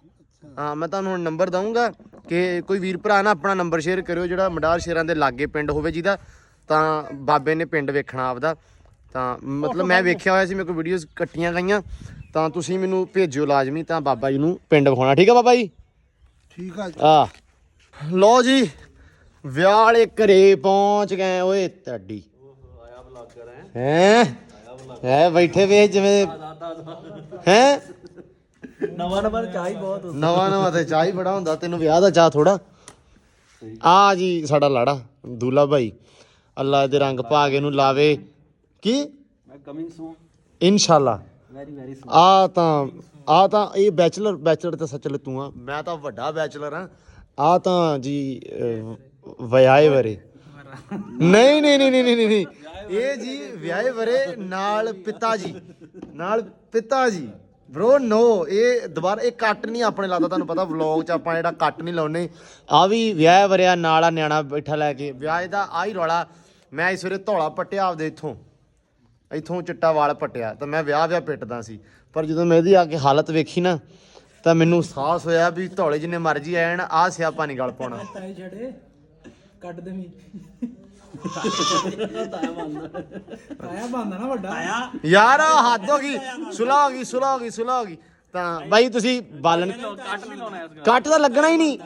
ਹਾਂ ਮੈਂ ਤੁਹਾਨੂੰ ਹੁਣ ਨੰਬਰ ਦਊਂਗਾ ਕਿ ਕੋਈ ਵੀਰ ਭਰਾ ਨਾ ਆਪਣਾ ਨੰਬਰ ਸ਼ੇਅਰ ਕਰਿਓ ਜਿਹੜਾ ਮਡਾਰ ਸ਼ੇਰਾਂ ਦੇ ਲਾਗੇ ਪਿੰਡ ਹੋਵੇ ਜਿਹਦਾ ਤਾਂ ਬਾਬੇ ਨੇ ਪਿੰਡ ਵੇਖਣਾ ਆਪਦਾ। ਤਾਂ ਮਤਲਬ ਮੈਂ ਵੇਖਿਆ ਹੋਇਆ ਸੀ ਮੇਰੇ ਕੋਲ ਵੀਡੀਓਜ਼ ਕੱਟੀਆਂ ਗਈਆਂ। ਤਾਂ ਤੁਸੀਂ ਮੈਨੂੰ ਭੇਜਿਓ ਲਾਜ਼ਮੀ ਤਾਂ ਬਾਬਾ ਜੀ ਨੂੰ ਪਿੰਡ ਵਿਖਾਉਣਾ। ਠੀਕ ਆ ਬਾਬਾ ਜੀ? ਠੀਕ ਆ ਜੀ। ਆ ਲੋ ਜੀ ਵਿਆਹ ਵਾਲੇ ਘਰੇ ਪਹੁੰਚ ਗਏ ਓਏ ਤੁਹਾਡੀ ਹੈ? ਹੈ ਬੈਠੇ ਵੇ ਜਿਵੇਂ ਹੈ? ਨਵਾਂ ਨਵਾਂ ਚਾਹ ਬਹੁਤ ਨਵਾਂ ਨਵਾਂ ਤੇ ਚਾਹ ਬੜਾ ਹੁੰਦਾ ਤੈਨੂੰ ਵਿਆਹ ਦਾ ਚਾਹ ਥੋੜਾ ਆ ਜੀ ਸਾਡਾ ਲਾੜਾ ਦੂਲਾ ਭਾਈ। ਅੱਲਾ ਦੇ ਰੰਗ ਭਾਗ ਇਹਨੂੰ ਲਾਵੇ। ਕੀ? ਮੈਂ ਕਮਿੰਗ ਸੂਨ ਇਨਸ਼ਾਅੱਲਾ। ਵੈਰੀ ਵੈਰੀ ਸੂਨ ਆ ਤਾਂ ਆ ਤਾਂ ਇਹ ਬੈਚਲਰ ਬੈਚਲਰ ਤਾਂ ਸੱਚ ਲੈ ਤੂੰ ਆ। ਮੈਂ ਤਾਂ ਵੱਡਾ ਬੈਚਲਰ ਆ। ਆ ਤਾਂ ਜੀ ਵਿਆਹੇ ਵਰੇ। ਨਹੀਂ ਨਹੀਂ ਨਹੀਂ ਨਹੀਂ ਨਹੀਂ ਨਹੀਂ। ਇਹ ਜੀ ਵਿਆਹੇ ਵਰੇ ਨਾਲ ਪਿਤਾ ਜੀ ਨਾਲ ਪਿਤਾ ਜੀ ਬ్రో ਨੋ ਇਹ ਦੁਬਾਰਾ ਇਹ ਕੱਟ ਨਹੀਂ ਆਪਣੇ ਲੱਗਦਾ ਤੁਹਾਨੂੰ ਪਤਾ ਵਲੌਗ 'ਚ ਆਪਾਂ ਜਿਹੜਾ ਕੱਟ ਨਹੀਂ ਲਾਉਨੇ ਆ ਵੀ ਵਿਆਹ ਵਰਿਆ ਨਾਲ ਆ ਨਿਆਣਾ ਬੈਠਾ ਲੈ ਕੇ। ਵਿਆਹ ਦਾ ਆਹੀ ਰੌਲਾ। ਮੈਂ ਇਸ ਵੇਲੇ ਧੌਲਾ ਪੱਟਿਆ ਆਪਦੇ ਇੱਥੋਂ। ਇੱਥੋਂ ਚਿੱਟਾ ਵਾਲ ਪਟਿਆ ਤਾਂ ਮੈਂ ਵਿਆਹ ਵਿਆਹ ਪਿੱਟਦਾ ਸੀ। ਪਰ ਜਦੋਂ ਮੈਂ ਇਹਦੀ ਆ ਕੇ ਹਾਲਤ ਵੇਖੀ ਨਾ ਤਾਂ ਮੈਨੂੰ ਸਾਹਸ ਹੋਇਆ ਵੀ ਧੌਲੇ ਜਿੰਨੇ ਮਰਜ਼ੀ ਆਣ ਆ ਸਿਆਪਾ ਨਹੀਂ ਗਲ ਪਾਉਣਾ। ਕੱਟ ਦੇਵੀਂ। ਤਾਇਆ ਬੰਦਾ। ਨਾ ਵੱਡਾ। ਤਾਇਆ। ਯਾਰ ਹੱਦ ਹੋ ਗਈ। ਸੁਲਾ ਹੋ ਗਈ ਸੁਲਾ ਹੋ ਗਈ ਸੁਲਾ ਹੋ ਗਈ। ਤਾਂ ਬਾਈ ਤੁਸੀਂ ਬਾਲਣ ਕੱਟ ਨਹੀਂ ਲਾਉਣਾ ਇਸ ਕੱਟ ਤਾਂ ਲੱਗਣਾ ਹੀ ਨਹੀਂ।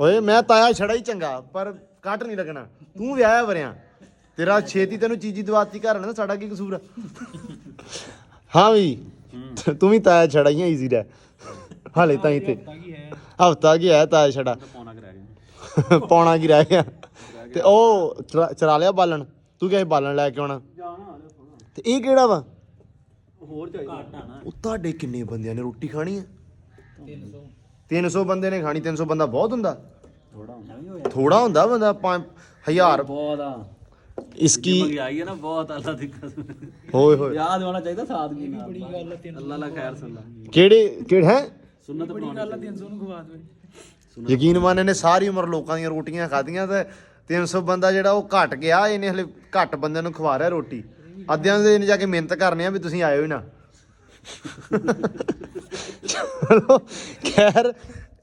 ਓਏ ਮੈਂ ਤਾਇਆ ਛੜਾ ਹੀ ਚੰਗਾ ਪਰ ਕੱਟ ਨਹੀਂ ਲੱਗਣਾ। ਤੂੰ ਵਿਆਹਿਆ ਵਰਿਆ। ਤੇਰਾ ਛੇਤੀ ਤੈਨੂੰ ਚੀਜੀ ਦਵਾਤੀ ਘਰ ਨਾ ਸਾਡਾ ਕੀ ਕਸੂਰ ਆ? ਹਾਂ ਵੀ ਤੂੰ ਵੀ ਤਾਇਆ ਛੜਾ ਹੀ ਈਜ਼ੀ ਰਹਿ। ਹਾਲੇ ਤਾਂ ਹੀ? ਤੇ ਹਫਤਾ ਕੀ ਹੈ ਤਾਇਆ ਛੜਾ? ਪੌਣਾ ਕੀ ਰਹਿ ਗਿਆ। ਤੇ ਉਹ ਚਰਾ- ਚਰਾ ਲਿਆ ਬਾਲਣ। ਤੂੰ ਕਿਹਾ ਸੀ ਬਾਲਣ ਲੈ ਕੇ ਆਉਣਾ। ਤੇ ਇਹ ਕਿਹੜਾ ਵਾ? ਹੋਰ ਚਾਹੀਦਾ। ਉਹ ਤੁਹਾਡੇ ਕਿੰਨੇ ਬੰਦਿਆਂ ਨੇ ਰੋਟੀ ਖਾਣੀ ਆ? 300 300 ਬੰਦੇ ਨੇ ਖਾਣੀ 300 ਬੰਦਾ ਬਹੁਤ ਹੁੰਦਾ। ਥੋੜਾ ਹੁੰਦਾ ਵੀ ਹੋਇਆ। ਥੋੜਾ ਹੁੰਦਾ ਬੰਦਾ 5000 ਬਹੁਤ ਆ। ਇਸकी ਮੰਗਾਈ ਹੈ ਨਾ ਬਹੁਤ ਅੱਲਾ ਦੀ ਕਸਮ। ਹੋਏ ਹੋਏ। ਯਾਦ ਹੋਣਾ ਚਾਹੀਦਾ ਸਾਦਗੀ ਨਾਲ। ਬੜੀ ਗੱਲ ਅੱਲਾ ਲਾ ਖੈਰ ਸੁਣਲਾ ਕਿਹੜੇ ਕਿਹੜੇ ਹੈ? ਸੁਨਨਤ ਬੜੀ ਗੱਲ 300 ਨੂੰ ਖਵਾ ਦੇ। ਯਕੀਨ ਮੰਨ ਇਹਨੇ ਸਾਰੀ ਉਮਰ ਲੋਕਾਂ ਦੀਆਂ ਰੋਟੀਆਂ ਖਾਧੀਆਂ ਤੇ 300 ਬੰਦਾ ਜਿਹੜਾ ਉਹ ਘਟ ਗਿਆ ਇਹਨੇ ਹਲੇ ਘੱਟ ਬੰਦਿਆਂ ਨੂੰ ਖਵਾ ਰਿਹਾ ਰੋਟੀ। ਅੱਧਿਆਂ ਦੇ ਇਹਨੇ ਜਾ ਕੇ ਮਿਹਨਤ ਕਰਨੀ ਆ ਵੀ ਤੁਸੀਂ ਆਇਓ ਹੀ ਨਾ। ਚਲੋ ਖੈਰ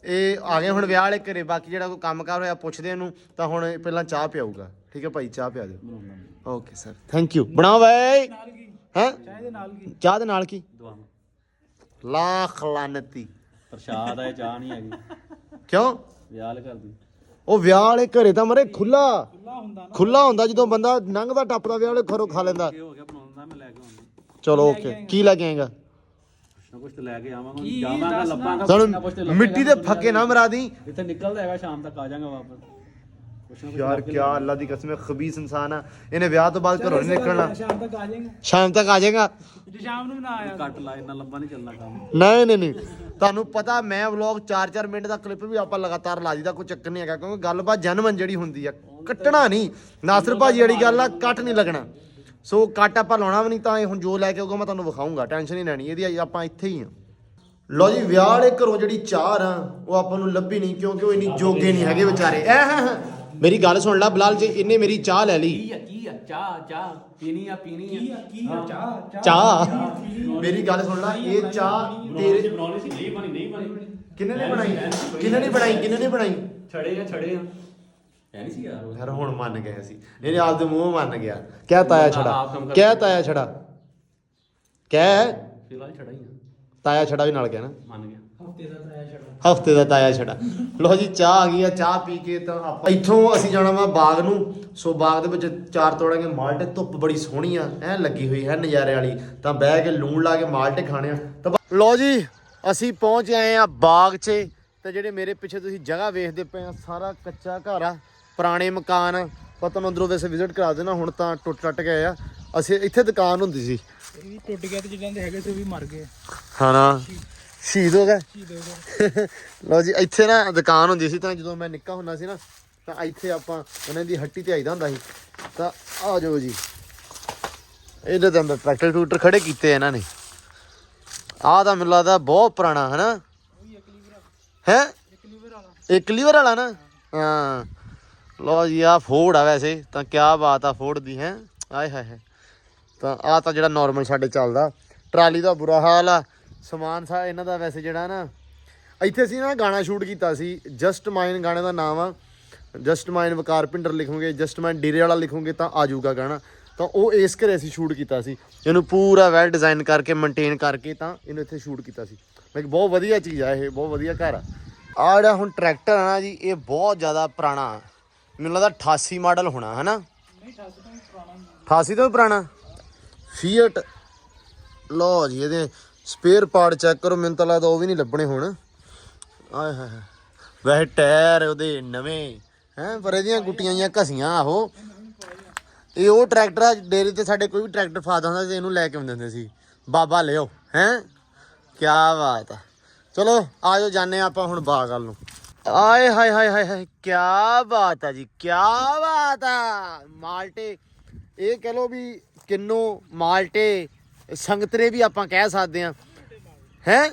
ਇਹ ਆ ਗਏ ਹੁਣ ਵਿਆਹ ਵਾਲੇ ਘਰੇ ਬਾਕੀ ਜਿਹੜਾ ਕੋਈ ਕੰਮਕਾਰ ਹੋਇਆ ਪੁੱਛਦੇ ਇਹਨੂੰ ਤਾਂ ਹੁਣ ਪਹਿਲਾਂ ਚਾਹ ਪਿਆਊਗਾ। ਠੀਕ ਹੈ ਭਾਈ ਚਾਹ ਪਿਆ ਦਿਓ। ਓਕੇ ਸਰ ਥੈਂਕ ਯੂ ਬਣਾਓ ਬਾਈ ਹੈ? ਚਾਹ ਦੇ ਨਾਲ ਕੀ? ਚਾਹ ਦੇ ਨਾਲ ਕੀ ਦੁਆਵਾਂ। ਲੱਖ ਲਾਨਤੀ। ਪ੍ਰਸ਼ਾਦ ਹੈ ਚਾਹ ਨਹੀਂ ਹੈਗੀ। ਕਿਉਂ? ਵਿਆਹ ਕਰਦੀ। ਉਹ ਵਿਆਹ ਵਾਲੇ ਘਰੇ ਤਾਂ ਮਰੇ ਖੁੱਲਾ। ਖੁੱਲਾ ਹੁੰਦਾ ਜਦੋਂ ਬੰਦਾ ਲੰਘਦਾ ਟੱਪਦਾ ਵਿਆਹ ਵਾਲੇ ਘਰੋਂ ਖਾ ਲੈਂਦਾ। ਇਹ ਹੋ ਗਿਆ ਬਣਾਉਂਦਾ ਮੈਂ ਲੈ ਕੇ ਆਉਂਦਾ। ਚਲੋ ਓਕੇ। ਕੀ ਲੈ ਕੇ ਆਏਗਾ? ਕੁਛ ਨਾ ਕੁਛ ਤੇ ਲੈ ਕੇ ਆਵਾਂਗਾ ਜਾਵਾਂਗਾ ਲੱਭਾਂਗਾ ਸਾਨੂੰ ਮਿੱਟੀ ਦੇ ਫੱਕੇ ਨਾ ਮਰਾ ਦੀ ਇੱਥੇ ਨਿਕਲਦਾ ਹੈਗਾ ਸ਼ਾਮ ਤੱਕ ਆ ਜਾਵਾਂਗਾ ਵਾਪਸ। ਯਾਰ ਕਿਆ ਅੱਲਾ ਦੀ ਕਸਮ ਹੈ ਖਬੀਸ ਇਨਸਾਨ ਆ। ਇਹਨੇ ਵਿਆਹ ਤੋਂ ਬਾਅਦ ਘਰੋਂ ਨਹੀਂ ਨਿਕਲਣਾ। ਸ਼ਾਮ ਤੱਕ ਆ ਜਾਏਗਾ। ਸ਼ਾਮ ਤੱਕ ਆ ਜਾਏਗਾ। ਜੇ ਸ਼ਾਮ ਨੂੰ ਨਾ ਆਇਆ ਕੱਟ ਲਾ ਇੰਨਾ ਲੰਬਾ ਨਹੀਂ ਚੱਲਣਾ ਕੰਮ। ਨਹੀਂ ਨਹੀਂ ਨਹੀਂ। ਤੁਹਾਨੂੰ ਪਤਾ ਮੈਂ ਵਲੌਗ 4-4 ਮਿੰਟ ਦਾ ਕਲਿੱਪ ਵੀ ਆਪਾਂ ਲਗਾਤਾਰ ਲਾ ਦੀਦਾ ਕੋਈ ਚੱਕਰ ਨਹੀਂ ਹੈਗਾ ਕਿਉਂਕਿ ਗੱਲਬਾਤ ਜਨਮਨ ਜਿਹੜੀ ਹੁੰਦੀ ਆ ਕੱਟਣਾ ਨਹੀਂ ਨਾਸਰ ਭਾਜੀ ਵਾਲੀ ਗੱਲ ਆ ਕੱਟ ਨਹੀਂ ਲੱਗਣਾ। ਸੋ ਕੱਟ ਆਪਾਂ ਲਾਉਣਾ ਵੀ ਨਹੀਂ ਤਾਂ ਇਹ ਹੁਣ ਜੋ ਲੈ ਕੇ ਆਊਗਾ ਮੈਂ ਤੁਹਾਨੂੰ ਵਿਖਾਊਂਗਾ ਟੈਨਸ਼ਨ ਨਹੀਂ ਲੈਣੀ ਇਹਦੀ ਆਪਾਂ ਇੱਥੇ ਹੀ ਆ। ਲੋ ਜੀ ਵਿਆਹ ਵਾਲੇ ਘਰੋਂ ਜਿਹੜੀ ਚਾਹ ਆ ਉਹ ਆਪਾਂ ਨੂੰ ਲੱਭੀ ਨਹੀਂ ਕਿਉਂਕਿ ਉਹ ਇੰਨੀ ਜੋਗੇ ਨਹੀਂ ਹੈਗੇ ਵਿਚਾਰੇ। ਐ ਹਾਂ ਹਾਂ। ਮੇਰੀ ਗੱਲ ਸੁਣ ਲੈ ਬਲਾਲ ਜੀ ਇਹਨੇ ਮੇਰੀ ਚਾਹ ਲੈ ਲਈ। ਕੀ ਆ ਕੀ ਆ? ਚਾਹ ਚਾਹ। ਪੀਣੀ ਆ ਪੀਣੀ ਆ। ਕੀ ਆ ਚਾਹ ਚਾਹ। ਮੇਰੀ ਗੱਲ ਸੁਣ ਲੈ ਇਹ ਚਾਹ ਤੇਰੇ ਬਣਾਉਣੀ ਸੀ ਨਹੀਂ ਬਣੀ ਨਹੀਂ ਬਣੀ। ਕਿਹਨੇ ਨੇ ਬਣਾਈ? ਕਿਹਨੇ ਨੇ ਬਣਾਈ ਕਿਹਨੇ ਨੇ ਬਣਾਈ? ਛੜੇ ਆ ਛੜੇ ਆ। ਹੈ ਨਹੀਂ ਸੀ ਯਾਰ ਹੁਣ ਮੰਨ ਗਏ ਅਸੀਂ। ਇਹਨੇ ਆਪਦੇ ਮੂੰਹ ਮੰਨ ਗਿਆ। ਕਹਿ ਤਾਇਆ ਛੜਾ। ਕਹਿ ਤਾਇਆ ਛੜਾ। ਕਹਿ। ਫਿਲਹਾਲ ਛੜਾ ਹੀ ਆ। ਤਾਇਆ ਛੜਾ ਵੀ ਨਾਲ ਗਿਆ ਨਾ। ਮੰਨ ਗਿਆ। ਹਫ਼ਤੇ ਦਾ ਤਾਇਆ ਛੜਾ ਲੋ ਜੀ ਚਾਹ ਆ ਗਈ ਆ ਚਾਹ ਪੀ ਕੇ ਤਾਂ ਆਪਾਂ ਇੱਥੋਂ ਅਸੀਂ ਜਾਣਾ ਵਾ ਬਾਗ ਨੂੰ। ਸੋ ਬਾਗ ਦੇ ਵਿੱਚ ਚਾਰ ਤੋੜਾਂਗੇ ਮਾਲਟੇ ਧੁੱਪ ਬੜੀ ਸੋਹਣੀ ਆ ਐ ਲੱਗੀ ਹੋਈ ਹੈ ਨਜ਼ਾਰੇ ਵਾਲੀ। ਤਾਂ ਬਹਿ ਕੇ ਲੂਣ ਲਾ ਕੇ ਮਾਲਟੇ ਖਾਣੇ ਆ। ਤਾਂ ਲੋ ਜੀ ਅਸੀਂ ਪਹੁੰਚ ਆਏ ਆ ਬਾਗ 'ਚ। ਤੇ ਜਿਹੜੇ ਮੇਰੇ ਪਿੱਛੇ ਤੁਸੀਂ ਜਗ੍ਹਾ ਵੇਖਦੇ ਪਏ ਆ ਸਾਰਾ ਕੱਚਾ ਘਰ ਆ ਪੁਰਾਣੇ ਮਕਾਨ। ਪਰ ਤੁਹਾਨੂੰ ਅੰਦਰੋਂ ਵੈਸੇ ਵਿਜ਼ਿਟ ਕਰਾ ਦੇਣਾ ਹੁਣ ਤਾਂ ਟੁੱਟ ਟੱਟ ਗਏ ਆ। ਅਸੀਂ ਇੱਥੇ ਦੁਕਾਨ ਹੁੰਦੀ ਸੀ। ਇਹ ਵੀ ਟੁੱਟ ਗਿਆ ਤੇ ਜਿੱਦਾਂ ਦੇ ਹੈਗੇ ਸੀ ਉਹ ਵੀ ਮਰ ਗਏ। ਹਾਂ ਨਾ। ਸ਼ਹੀਦ ਹੋ ਗਏ। ਸ਼ਹੀਦ ਹੋ ਗਏ। ਲੋ ਜੀ ਇੱਥੇ ਨਾ ਦੁਕਾਨ ਹੁੰਦੀ ਸੀ ਤਾਂ ਜਦੋਂ ਮੈਂ ਨਿੱਕਾ ਹੁੰਦਾ ਸੀ ਨਾ ਤਾਂ ਇੱਥੇ ਆਪਾਂ ਉਹਨਾਂ ਦੀ ਹੱਟੀ ਤੇ ਆਈਦਾ ਹੁੰਦਾ ਸੀ। ਤਾਂ ਆ ਜਾਓ ਜੀ। ਇਹਦੇ ਤਾਂ ਅੰਦਰ ਟਰੈਕਟਰ ਟੂਟਰ ਖੜੇ ਕੀਤੇ ਇਹਨਾਂ ਨੇ। ਆਹ ਤਾਂ ਮੈਨੂੰ ਲੱਗਦਾ ਬਹੁਤ ਪੁਰਾਣਾ ਹੈ ਨਾ ਹੈ? ਇੱਕ ਲੀਵਰ ਵਾਲਾ। ਨਾ? ਹਾਂ। ਲੋ ਜੀ ਆ ਫੋੜ ਆ ਵੈਸੇ। ਤਾਂ ਕਿਆ ਬਾਤ ਆ ਫੋੜ ਦੀ ਹੈ? ਆਏ ਹਾਏ ਹਾਏ। ਤਾਂ ਆ ਤਾਂ ਜਿਹੜਾ ਨਾਰਮਲ ਸਾਡੇ ਚੱਲਦਾ। ਟਰਾਲੀ ਦਾ ਬੁਰਾ ਹਾਲ ਆ। ਸਮਾਨ ਸਾ ਇਹਨਾਂ ਦਾ ਵੈਸੇ ਜਿਹੜਾ ਨਾ, ਇੱਥੇ ਅਸੀਂ ਨਾ ਗਾਣਾ ਸ਼ੂਟ ਕੀਤਾ ਸੀ ਜਸਟ ਮਾਈਨ ਗਾਣੇ ਦਾ ਨਾਮ ਆ। ਜਸਟ ਮਾਈਨ ਵਕਾਰ ਪਿੰਡਰ ਲਿਖੋਗੇ ਜਸਟ ਮਾਈਨ ਡੇਰੇ ਵਾਲਾ ਲਿਖੋਗੇ ਤਾਂ ਆ ਜਾਊਗਾ ਗਾਣਾ। ਤਾਂ ਉਹ ਇਸ ਘਰੇ ਅਸੀਂ ਸ਼ੂਟ ਕੀਤਾ ਸੀ। ਇਹਨੂੰ ਪੂਰਾ ਵੈਲ ਡਿਜ਼ਾਈਨ ਕਰਕੇ ਮੇਨਟੇਨ ਕਰਕੇ ਤਾਂ ਇਹਨੂੰ ਇੱਥੇ ਸ਼ੂਟ ਕੀਤਾ ਸੀ। ਮੈਂ ਬਹੁਤ ਵਧੀਆ ਚੀਜ਼ ਆ ਇਹ, ਬਹੁਤ ਵਧੀਆ ਘਰ ਆ। ਆ ਜਿਹੜਾ ਹੁਣ ਟਰੈਕਟਰ ਆ ਨਾ ਜੀ, ਇਹ ਬਹੁਤ ਜ਼ਿਆਦਾ ਪੁਰਾਣਾ ਮੈਨੂੰ ਲੱਗਦਾ 88 ਮਾਡਲ ਹੋਣਾ ਹੈ ਨਾ 88 ਤੋਂ ਵੀ ਪੁਰਾਣਾ। ਫੀਟ ਲੋ ਜੀ, ਇਹਦੇ ਸਪੇਅਰ ਪਾਰਟ ਚੈੱਕ ਕਰੋ, ਮੈਨੂੰ ਤਾਂ ਲੱਗਦਾ ਉਹ ਵੀ ਨਹੀਂ ਲੱਭਣੇ ਹੁਣ। ਆਏ ਹਾਏ ਵੈਸੇ ਟਾਇਰ ਉਹਦੇ ਨਵੇਂ, ਹੈ, ਪਰ ਇਹਦੀਆਂ ਗੁੱਟੀਆਂ ਜੀਆਂ ਘਸੀਆਂ ਆਹੋ ਇਹ ਉਹ ਟਰੈਕਟਰ ਆ, ਡੇਰੀ ਤੇ ਸਾਡੇ ਕੋਈ ਵੀ ਟਰੈਕਟਰ ਫਾਦਾ ਹੁੰਦਾ ਸੀ, ਇਹਨੂੰ ਲੈ ਕੇ ਆਉਂਦੇ ਹੁੰਦੇ ਸੀ। ਬਾਬਾ ਲਿਓ, ਹੈ? ਕੀ ਬਾਤ ਆ। ਚਲੋ, ਆਜੋ ਜਾਣੇ ਆਪਾਂ ਹੁਣ ਬਾਗ ਵੱਲ ਨੂੰ। ਆਏ ਹਾਏ ਹਾਏ ਹਾਏ ਹਾਏ ਕੀ ਬਾਤ ਆ ਜੀ ਕੀ ਬਾਤ ਆ। ਮਾਲਟੇ, ਇਹ ਕਹ ਲੋ ਵੀ ਕਿੰਨੋ ਮਾਲਟੇ ਸੰਗਤਰੇ ਵੀ ਆਪਾਂ ਕਹਿ ਸਕਦੇ ਆ ਹੈ?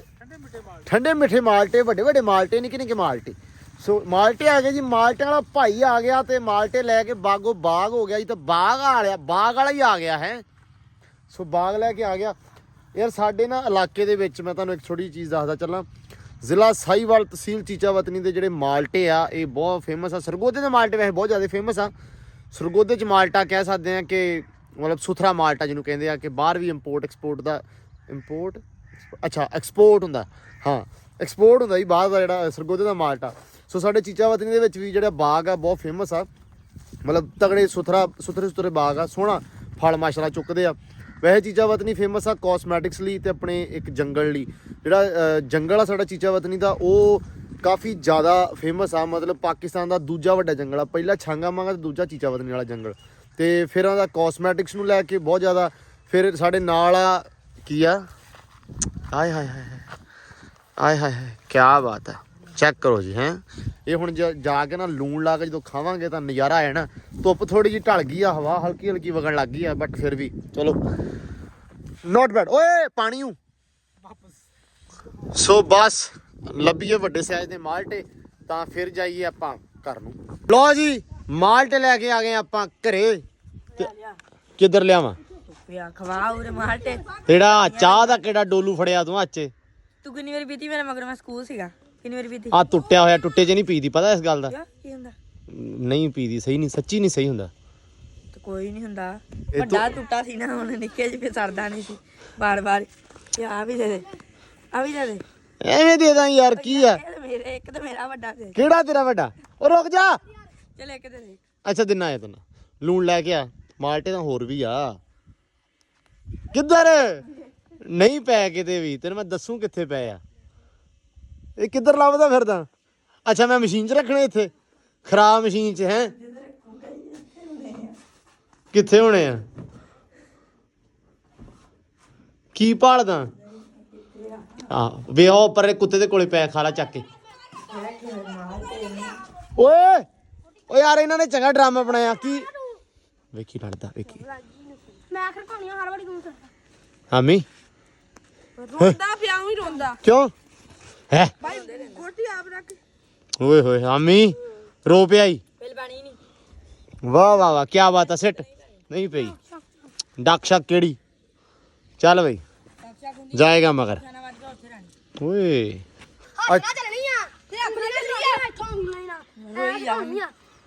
ਠੰਡੇ ਮਿੱਠੇ ਮਾਲਟੇ, ਵੱਡੇ ਵੱਡੇ ਮਾਲਟੇ ਨਿੱਕੇ ਨਿੱਕੇ ਮਾਲਟੇ। ਸੋ ਮਾਲਟੇ ਆ ਗਏ ਜੀ ਮਾਲਟੇ ਵਾਲਾ ਭਾਈ ਆ ਗਿਆ ਤੇ ਮਾਲਟੇ ਲੈ ਕੇ ਬਾਗੋ ਬਾਗ ਹੋ ਗਿਆ ਜੀ, ਤੇ ਬਾਗ ਵਾਲਿਆ ਬਾਗ ਵਾਲਾ ਹੀ ਆ ਗਿਆ, ਹੈ? ਸੋ ਬਾਗ ਲੈ ਕੇ ਆ ਗਿਆ। ਯਾਰ ਸਾਡੇ ਨਾ ਇਲਾਕੇ ਦੇ ਵਿੱਚ ਮੈਂ ਤੁਹਾਨੂੰ ਇੱਕ ਛੋਟੀ ਜਿਹੀ ਚੀਜ਼ ਦੱਸਦਾ ਚੱਲਾਂ। ਜ਼ਿਲ੍ਹਾ ਸਾਈਵਾਲ ਤਹਿਸੀਲ ਚੀਚਾਵਤਨੀ ਦੇ ਜਿਹੜੇ ਮਾਲਟੇ ਆ, ਇਹ ਬਹੁਤ ਫੇਮਸ ਆ। ਸਰਗੋਦੇ ਦੇ ਮਾਲਟੇ ਵੈਸੇ ਬਹੁਤ ਜ਼ਿਆਦਾ ਫੇਮਸ ਆ। ਸਰਗੋਦੇ ਚ ਮਾਲਟਾ ਕਹਿ ਸਕਦੇ ਆ ਕਿ ਮਤਲਬ ਸੁਥਰਾ ਮਾਲਟਾ ਜਿਹਨੂੰ ਕਹਿੰਦੇ ਆ ਕਿ ਬਾਹਰ ਵੀ ਇੰਪੋਰਟ ਐਕਸਪੋਰਟ ਦਾ ਇੰਪੋਰਟ ਅੱਛਾ ਐਕਸਪੋਰਟ ਹੁੰਦਾ। ਹਾਂ ਐਕਸਪੋਰਟ ਹੁੰਦਾ ਜੀ, ਬਾਹਰ ਦਾ ਜਿਹੜਾ ਸਰਗੋਦੇ ਦਾ ਮਾਲਟਾ। ਸੋ ਸਾਡੇ ਚੀਚਾਵਤਨੀ ਦੇ ਵਿੱਚ ਵੀ ਜਿਹੜਾ ਬਾਗ ਆ, ਬਹੁਤ ਫੇਮਸ ਆ। ਮਤਲਬ ਤਗੜੇ ਸੁਥਰਾ, ਸੁਥਰੇ ਸੁਥਰੇ ਬਾਗ ਆ, ਸੋਹਣਾ ਫਲ ਮਾਸ਼ਾਅੱਲਾ ਚੁੱਕਦੇ ਆ। ਵੈਸੇ ਚੀਚਾਵਤਨੀ ਫੇਮਸ ਆ ਕਾਸਮੈਟਿਕਸ ਲਈ ਤੇ ਆਪਣੇ ਇੱਕ ਜੰਗਲ ਲਈ। ਜਿਹੜਾ ਜੰਗਲ ਆ ਸਾਡਾ ਚੀਚਾਵਤਨੀ ਦਾ, ਉਹ ਕਾਫੀ ਜ਼ਿਆਦਾ ਫੇਮਸ ਆ। ਮਤਲਬ ਪਾਕਿਸਤਾਨ ਦਾ ਦੂਜਾ ਵੱਡਾ ਜੰਗਲ ਆ। ਪਹਿਲਾ ਛਾਂਗਾ ਮਾਂਗਾ ਤੇ ਦੂਜਾ ਚੀਚਾਵਤਨੀ ਵਾਲਾ ਜੰਗਲ। ਤੇ ਫਿਰ ਉਹਦਾ ਕਾਸਮੈਟਿਕਸ ਨੂੰ ਲੈ ਕੇ ਬਹੁਤ ਜ਼ਿਆਦਾ ਫਿਰ ਸਾਡੇ ਨਾਲ ਆ ਕੀ ਆ? ਆਏ ਹਾਏ ਹਾਏ। ਆਏ ਹਾਏ ਹਾਏ ਕੀ ਬਾਤ ਹੈ। ਚੈੱਕ ਕਰੋ ਜੀ ਹੈ। ਇਹ ਹੁਣ ਜ- ਜਾ ਕੇ ਨਾ ਲੂਣ ਲਾ ਕੇ ਜਦੋਂ ਖਾਵਾਂਗੇ ਤਾਂ ਨਜ਼ਾਰਾ ਆਇਆ ਨਾ ਧੁੱਪ ਥੋੜੀ ਜਿਹੀ ਢਲ ਗਈ ਆ ਹਵਾ ਹਲਕੀ ਹਲਕੀ ਵਗਣ ਲੱਗ ਗਈ ਆ ਬਟ ਫਿਰ ਵੀ ਚਲੋ। ਨਾਟ ਬੈਡ ਓਏ ਪਾਣੀ ਹੂੰ। ਸੋ ਬਸ ਲੱਭੀਏ ਵੱਡੇ ਸਾਈਜ਼ ਦੇ ਮਾਲਟੇ ਤਾਂ ਫਿਰ ਜਾਈਏ ਆਪਾਂ। ਘਰ ਨੂੰ। ਲੋ ਜੀ ਮਾਲਟੇ ਲੈ ਕੇ ਆ ਗਏ ਆਪਾਂ ਘਰੇ। ਤੇ ਕਿੱਧਰ ਲਿਆਵਾਂ? ਪਿਆ ਖਵਾ ਉਰੇ ਮਾਰਟੇ ਚਾਹ ਦਾ ਕਿਹੜਾ ਡੋਲੂ ਫੜਿਆ ਤੂੰ ਅੱਜ? ਤੂੰ ਕਿੰਨੀ ਵਾਰੀ ਪੀਤੀ ਮੇਰੇ ਮਗਰ? ਮੈਂ ਸਕੂਲ ਸੀਗਾ। ਕਿੰਨੀ ਵਾਰੀ ਪੀਤੀ? ਆ ਟੁੱਟਿਆ ਹੋਇਆ ਟੁੱਟੇ 'ਚ ਨਹੀਂ ਪੀਦੀ ਪਤਾ ਇਸ ਗੱਲ ਦਾ? ਕਿਆ ਕੀ ਹੁੰਦਾ? ਨਹੀਂ ਪੀਦੀ ਸਹੀ ਨਹੀਂ ਸੱਚੀ ਨਹੀਂ ਸਹੀ ਹੁੰਦਾ। ਤੇ ਕੋਈ ਨਹੀਂ ਹੁੰਦਾ। ਇਹ ਵੱਡਾ ਟੁੱਟਾ ਸੀ ਨਾ ਹੁਣ ਨਿੱਕੇ ਜਿਹੇ ਫਿਰ ਸਰਦਾ ਨਹੀਂ ਸੀ। ਬਾਰ ਬਾਰ ਆ ਵੀ ਦੇ ਦੇ ਆ ਵੀ ਦੇ ਦੇ। ਐਵੇਂ ਦੇ ਦਾਂ ਯਾਰ ਕੀ ਆ? ਇਹ ਤਾਂ ਮੇਰੇ ਇੱਕ ਤਾਂ ਮੇਰਾ ਵੱਡਾ ਦੇ ਕਿਹੜਾ ਤੇਰਾ ਵੱਡਾ? ਉਹ ਰੁਕ ਜਾ। ਚਲ ਇੱਕ ਦੇ ਦੇ। ਅੱਛਾ ਦਿਨਾ ਆਇਆ ਤੈਨੂੰ। ਲੂਣ ਲੈ ਕੇ ਆ। ਮਾਲਟੇ ਤਾਂ ਹੋਰ ਵੀ ਆ। ਕਿੱਧਰ? ਨਹੀਂ ਪੈ ਕਿਤੇ ਵੀ। ਤੈਨੂੰ ਮੈਂ ਦੱਸੂ ਕਿੱਥੇ ਪਏ ਆ। ਇਹ ਕਿੱਧਰ ਲੱਭਦਾ ਫਿਰਦਾ? ਅੱਛਾ ਮੈਂ ਮਸ਼ੀਨ 'ਚ ਰੱਖਣੇ ਇੱਥੇ। ਖਰਾਬ ਮਸ਼ੀਨ 'ਚ ਹੈ? ਕਿੱਥੇ ਹੋਣੇ ਆ? ਕੀ ਭਾਲਦਾ? ਆ ਵੇ ਉਹ ਪਰੇ ਕੁੱਤੇ ਦੇ ਕੋਲੇ ਪੈ ਖਾ ਲਾ ਚੱਕ ਕੇ। ਓਏ! ਓ ਯਾਰ ਇਹਨਾਂ ਨੇ ਚੰਗਾ ਡਰਾਮਾ ਬਣਾਇਆ। ਕੀ? ਵੇਖੀ ਲੜਦਾ ਵੇਖੀ। ਮੈਂ ਆਖਰ ਕਹਾਣੀਆਂ ਹਰ ਵਾਰੀ ਗੁੰਮ ਹਾਮੀ? ਰੋਂਦਾ ਪਿਆ ਹੀ ਰੋਂਦਾ। ਕਿਉਂ? ਹੈ? ਭਾਈ ਗੋਟੀ ਆਪ ਰੱਖ। ਓਏ ਹੋਏ ਹਾਮੀ। ਰੋ ਪਿਆ ਈ ਬਿਲ ਬਣੀ ਨਹੀਂ। ਵਾਹ ਵਾਹ ਵਾਹ ਕੀ ਬਾਤ ਆ ਸਿੱਟ। ਨਹੀਂ ਪਈ। ਡੱਕ ਸ਼ੱਕ ਕਿਹੜੀ? ਚੱਲ ਬਈ। ਜਾਏਗਾ ਮਗਰ। ਓਏ ਹੱਥ ਨਾ ਚੱਲਣੀ ਆ ਤੇ ਹੱਥ ਨਾ ਚੱਲਣੀ ਆ ਇੱਥੋਂ ਨਹੀਂ ਨਾ ਹੋਈ ਆ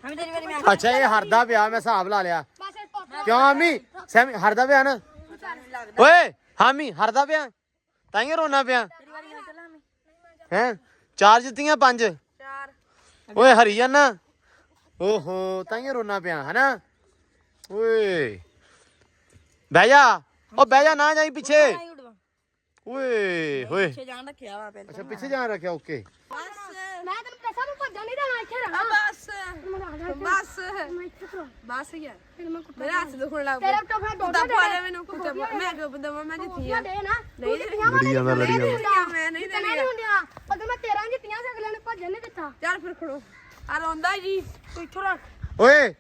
ਹਮੀ ਤੇਰੀ ਵਾਰੀ ਮੈਂ ਅੱਛਾ ਇਹ ਹਰਦਾ ਪਿਆ ਮੈਂ ਹਿਸਾਬ ਲਾ ਲਿਆ ਬਸ ਇਹ ਟੋਟਾ ਕਿਉਂ ਹਾਮੀ ਸੈਮੀ ਹਰਦਾ ਪਿਆ ਨਾ ਓਏ ਹਾਮੀ ਹਰਦਾ ਪਿਆ ਤਾਂ ਹੀ ਰੋਣਾ ਪਿਆ ਹੈ ਚਾਰ ਜਿੱਤੀਆਂ ਪੰਜ ਚਾਰ ਓਏ ਹਰੀ ਜਾਨਾ ਓਹੋ ਤਾਂ ਹੀ ਰੋਣਾ ਪਿਆ ਹਨਾ ਓਏ ਬਹਿ ਜਾ ਓ ਬਹਿ ਜਾ ਨਾ ਜਾਈ ਪਿੱਛੇ ਨਹੀਂ ਉੱਡਵਾ ਓਏ ਹੋਏ ਪਿੱਛੇ ਜਾਣ ਰੱਖਿਆ ਵਾ ਪਹਿਲਾਂ। ਅੱਛਾ ਪਿੱਛੇ ਜਾਣ ਰੱਖਿਆ ਓਕੇ। ਬਸ। ਮੈਂ ਤੈਨੂੰ ਦੱਸਾਂ ਮੈਂ ਭੱਜਣ ਨਹੀਂ ਦੇਣਾ ਇੱਥੇ ਰਹਿਣਾ ਬਸ। ਜਾ। ਬਸ। ਬਸ ਯਾਰ ਫਿਰ ਮੈਂ ਕੁੱਤਾ ਮੇਰੇ ਹੱਥ ਦੁਖਣ ਲੱਗ ਤੇਰੇ ਪਏ। ਤੋਂ ਫਿਰ ਕੁੱਤਾ ਡੋਡਾ ਪਾ ਮੈਨੂੰ ਕੁੱਤਾ ਮੈਂ ਕਿਉਂ ਦਵਾਂ ਮੈਂ ਜਿੱਤੀ ਆ ਦੇ ਨਾ। ਨਹੀਂ ਦਿੱਤੀਆਂ ਲੜੀ ਜਾਂਦਾ ਲੜੀ ਜਾਂਦਾ ਮੈਂ ਨਹੀਂ ਤੇ ਨਹੀਂ ਹੁੰਦੀਆਂ। ਉਦੋਂ ਮੈਂ 13 ਦਿੱਤੀਆਂ ਸੀ ਅਗਲੇ ਨੇ ਭੱਜਣ ਨਹੀਂ ਦਿੱਤਾ। ਚੱਲ ਫਿਰ ਖੜੋ। ਆ ਰੋਂਦਾ ਜੀ। ਤੂੰ ਇੱਥੋਂ ਰੱਖ। ਓਏ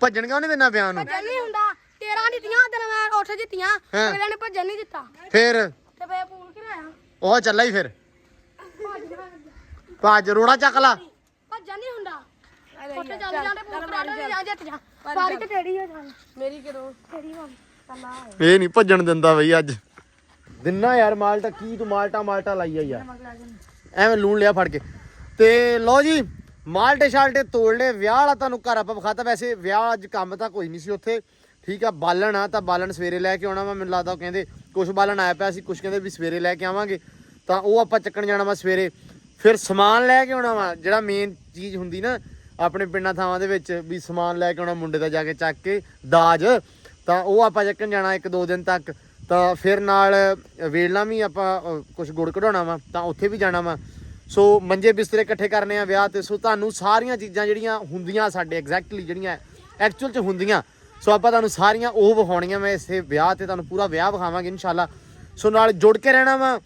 ਭੱਜਣ ਕਿਉਂ ਨਹੀਂ ਦੇਣਾ ਪਿਆ ਉਹਨੂੰ ਭੱਜਣ ਨਹੀਂ ਹੁੰਦਾ। 13 ਦਿੱਤੀਆਂ ਉਦੋਂ ਮੈਂ ਉੱਠ ਦਿੱਤੀਆਂ। ਹਾਂ। ਅਗਲੇ ਨੇ ਭੱਜਣ ਨਹੀਂ ਦਿੱਤਾ। ਫਿਰ? ਤੇ ਪੂਲ ਉਹ ਚੱਲਾ ਹੀ ਫਿਰ। ਭੱਜ ਰੋੜਾ ਚੱਕ ਲਾ। ਭੱਜਣ ਨਹੀਂ ਹੁੰਦਾ। ਜਾਂਦੇ ਪੂਲ ਕਰਾ ਜਾਂ। ਜਿੱਤ ਜਾ। ਤੇ ਹੋ ਮੇਰੀ ਕਰੋ ਇਹ ਨਹੀਂ ਭੱਜਣ ਦਿੰਦਾ ਬਈ ਅੱਜ। ਦਿਨਾ ਯਾਰ ਮਾਲਟਾ ਕੀ ਤੂੰ ਮਾਲਟਾ ਮਾਲਟਾ ਲਾਈ ਆ ਯਾਰ। ਐਵੇਂ ਲੂਣ ਲਿਆ ਫੜ ਕੇ। ਤੇ ਲਓ ਜੀ ਮਾਲਟੇ ਸ਼ਾਲਟੇ ਤੋੜ ਲਏ। ਵਿਆਹ ਵਾਲਾ ਤੁਹਾਨੂੰ ਘਰ ਆਪਾਂ ਵਿਖਾਤਾ। ਵੈਸੇ ਵਿਆਹ ਅੱਜ ਕੰਮ ਤਾਂ ਕੋਈ ਨਹੀਂ ਸੀ ਉੱਥੇ। ਠੀਕ ਆ ਬਾਲਣ ਆ ਤਾਂ ਬਾਲਣ ਸਵੇਰੇ ਲੈ ਕੇ ਆਉਣਾ ਵਾ ਮੈਨੂੰ ਲੱਗਦਾ ਉਹ ਕਹਿੰਦੇ ਕੁਛ ਬਾਲਣ ਆਇਆ ਪਿਆ ਸੀ, ਕੁਛ ਕਹਿੰਦੇ ਵੀ ਸਵੇਰੇ ਲੈ ਕੇ ਆਵਾਂਗੇ। ਤਾਂ ਉਹ ਆਪਾਂ ਚੱਕਣ ਜਾਣਾ ਵਾ ਸਵੇਰੇ। ਫਿਰ ਸਮਾਨ ਲੈ ਕੇ ਆਉਣਾ ਵਾ, ਜਿਹੜਾ ਮੇਨ ਚੀਜ਼ ਹੁੰਦੀ ਨਾ ਆਪਣੇ ਪਿੰਡਾਂ ਥਾਵਾਂ ਦੇ ਵਿੱਚ, ਵੀ ਸਮਾਨ ਲੈ ਕੇ ਆਉਣਾ ਮੁੰਡੇ ਦਾ ਜਾ ਕੇ ਚੱਕ ਕੇ, ਦਾਜ। ਤਾਂ ਉਹ ਆਪਾਂ ਚੱਕਣ ਜਾਣਾ ਇੱਕ ਦੋ ਦਿਨ ਤੱਕ। ਤਾਂ ਫਿਰ ਨਾਲ ਵੇਲਣਾ ਵੀ ਆਪਾਂ ਕੁਝ ਗੁੜ ਕਢਾਉਣਾ ਵਾ, ਤਾਂ ਉੱਥੇ ਵੀ ਜਾਣਾ ਵਾ। ਸੋ ਮੰਜੇ ਬਿਸਤਰੇ ਇਕੱਠੇ ਕਰਨੇ ਆ ਵਿਆਹ ਤੇ। ਸੋ ਤੁਹਾਨੂੰ ਸਾਰੀਆਂ ਚੀਜ਼ਾਂ ਜਿਹੜੀਆਂ ਹੁੰਦੀਆਂ ਸਾਡੇ ਐਗਜ਼ੈਕਟਲੀ ਜਿਹੜੀਆਂ ਐਕਚੁਅਲ ਚ ਹੁੰਦੀਆਂ ਸੋ ਆਪਾਂ ਤੁਹਾਨੂੰ ਸਾਰੀਆਂ ਉਹ ਵਿਖਾਉਣੀਆਂ ਮੈਂ ਇਸੇ ਵਿਆਹ ਤੇ ਤੁਹਾਨੂੰ ਪੂਰਾ ਵਿਆਹ ਵਿਖਾਵਾਂਗੇ ਇਨਸ਼ਾਅੱਲਾ। ਸੋ ਨਾਲ ਜੁੜ ਕੇ ਰਹਿਣਾ ਵਾ।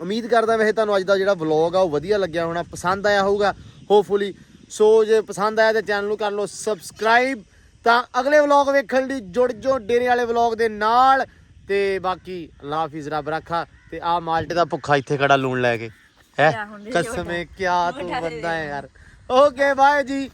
ਉਮੀਦ ਕਰਦਾ ਵੈਸੇ ਤੁਹਾਨੂੰ ਅੱਜ ਦਾ ਜਿਹੜਾ ਵਲੌਗ ਆ ਉਹ ਵਧੀਆ ਲੱਗਿਆ ਹੋਣਾ ਪਸੰਦ ਆਇਆ ਹੋਊਗਾ ਹੋਪਫੁਲੀ ਸੋ ਜੇ ਪਸੰਦ ਆਇਆ ਤੇ ਚੈਨਲ ਨੂੰ ਕਰ ਲਓ ਸਬਸਕ੍ਰਾਈਬ ਤਾਂ ਅਗਲੇ ਵਲੌਗ ਵੇਖਣ ਲਈ ਜੁੜ ਜੋ ਡੇਰੇ ਵਾਲੇ ਵਲੌਗ ਦੇ ਨਾਲ। ਤੇ ਬਾਕੀ ਅੱਲਾ ਹਾਫਿਜ਼ ਰੱਬ ਰੱਖਾ। ਤੇ ਆ ਮਾਲਟੇ ਦਾ ਭੁੱਖਾ ਇੱਥੇ ਖੜਾ ਲੂਣ ਲੈ ਕੇ। ਹੈ? ਕਸਮੇ ਕਿਆ ਤੂੰ ਬੰਦਾ ਹੈ ਯਾਰ। ਓਕੇ ਬਾਏ ਜੀ।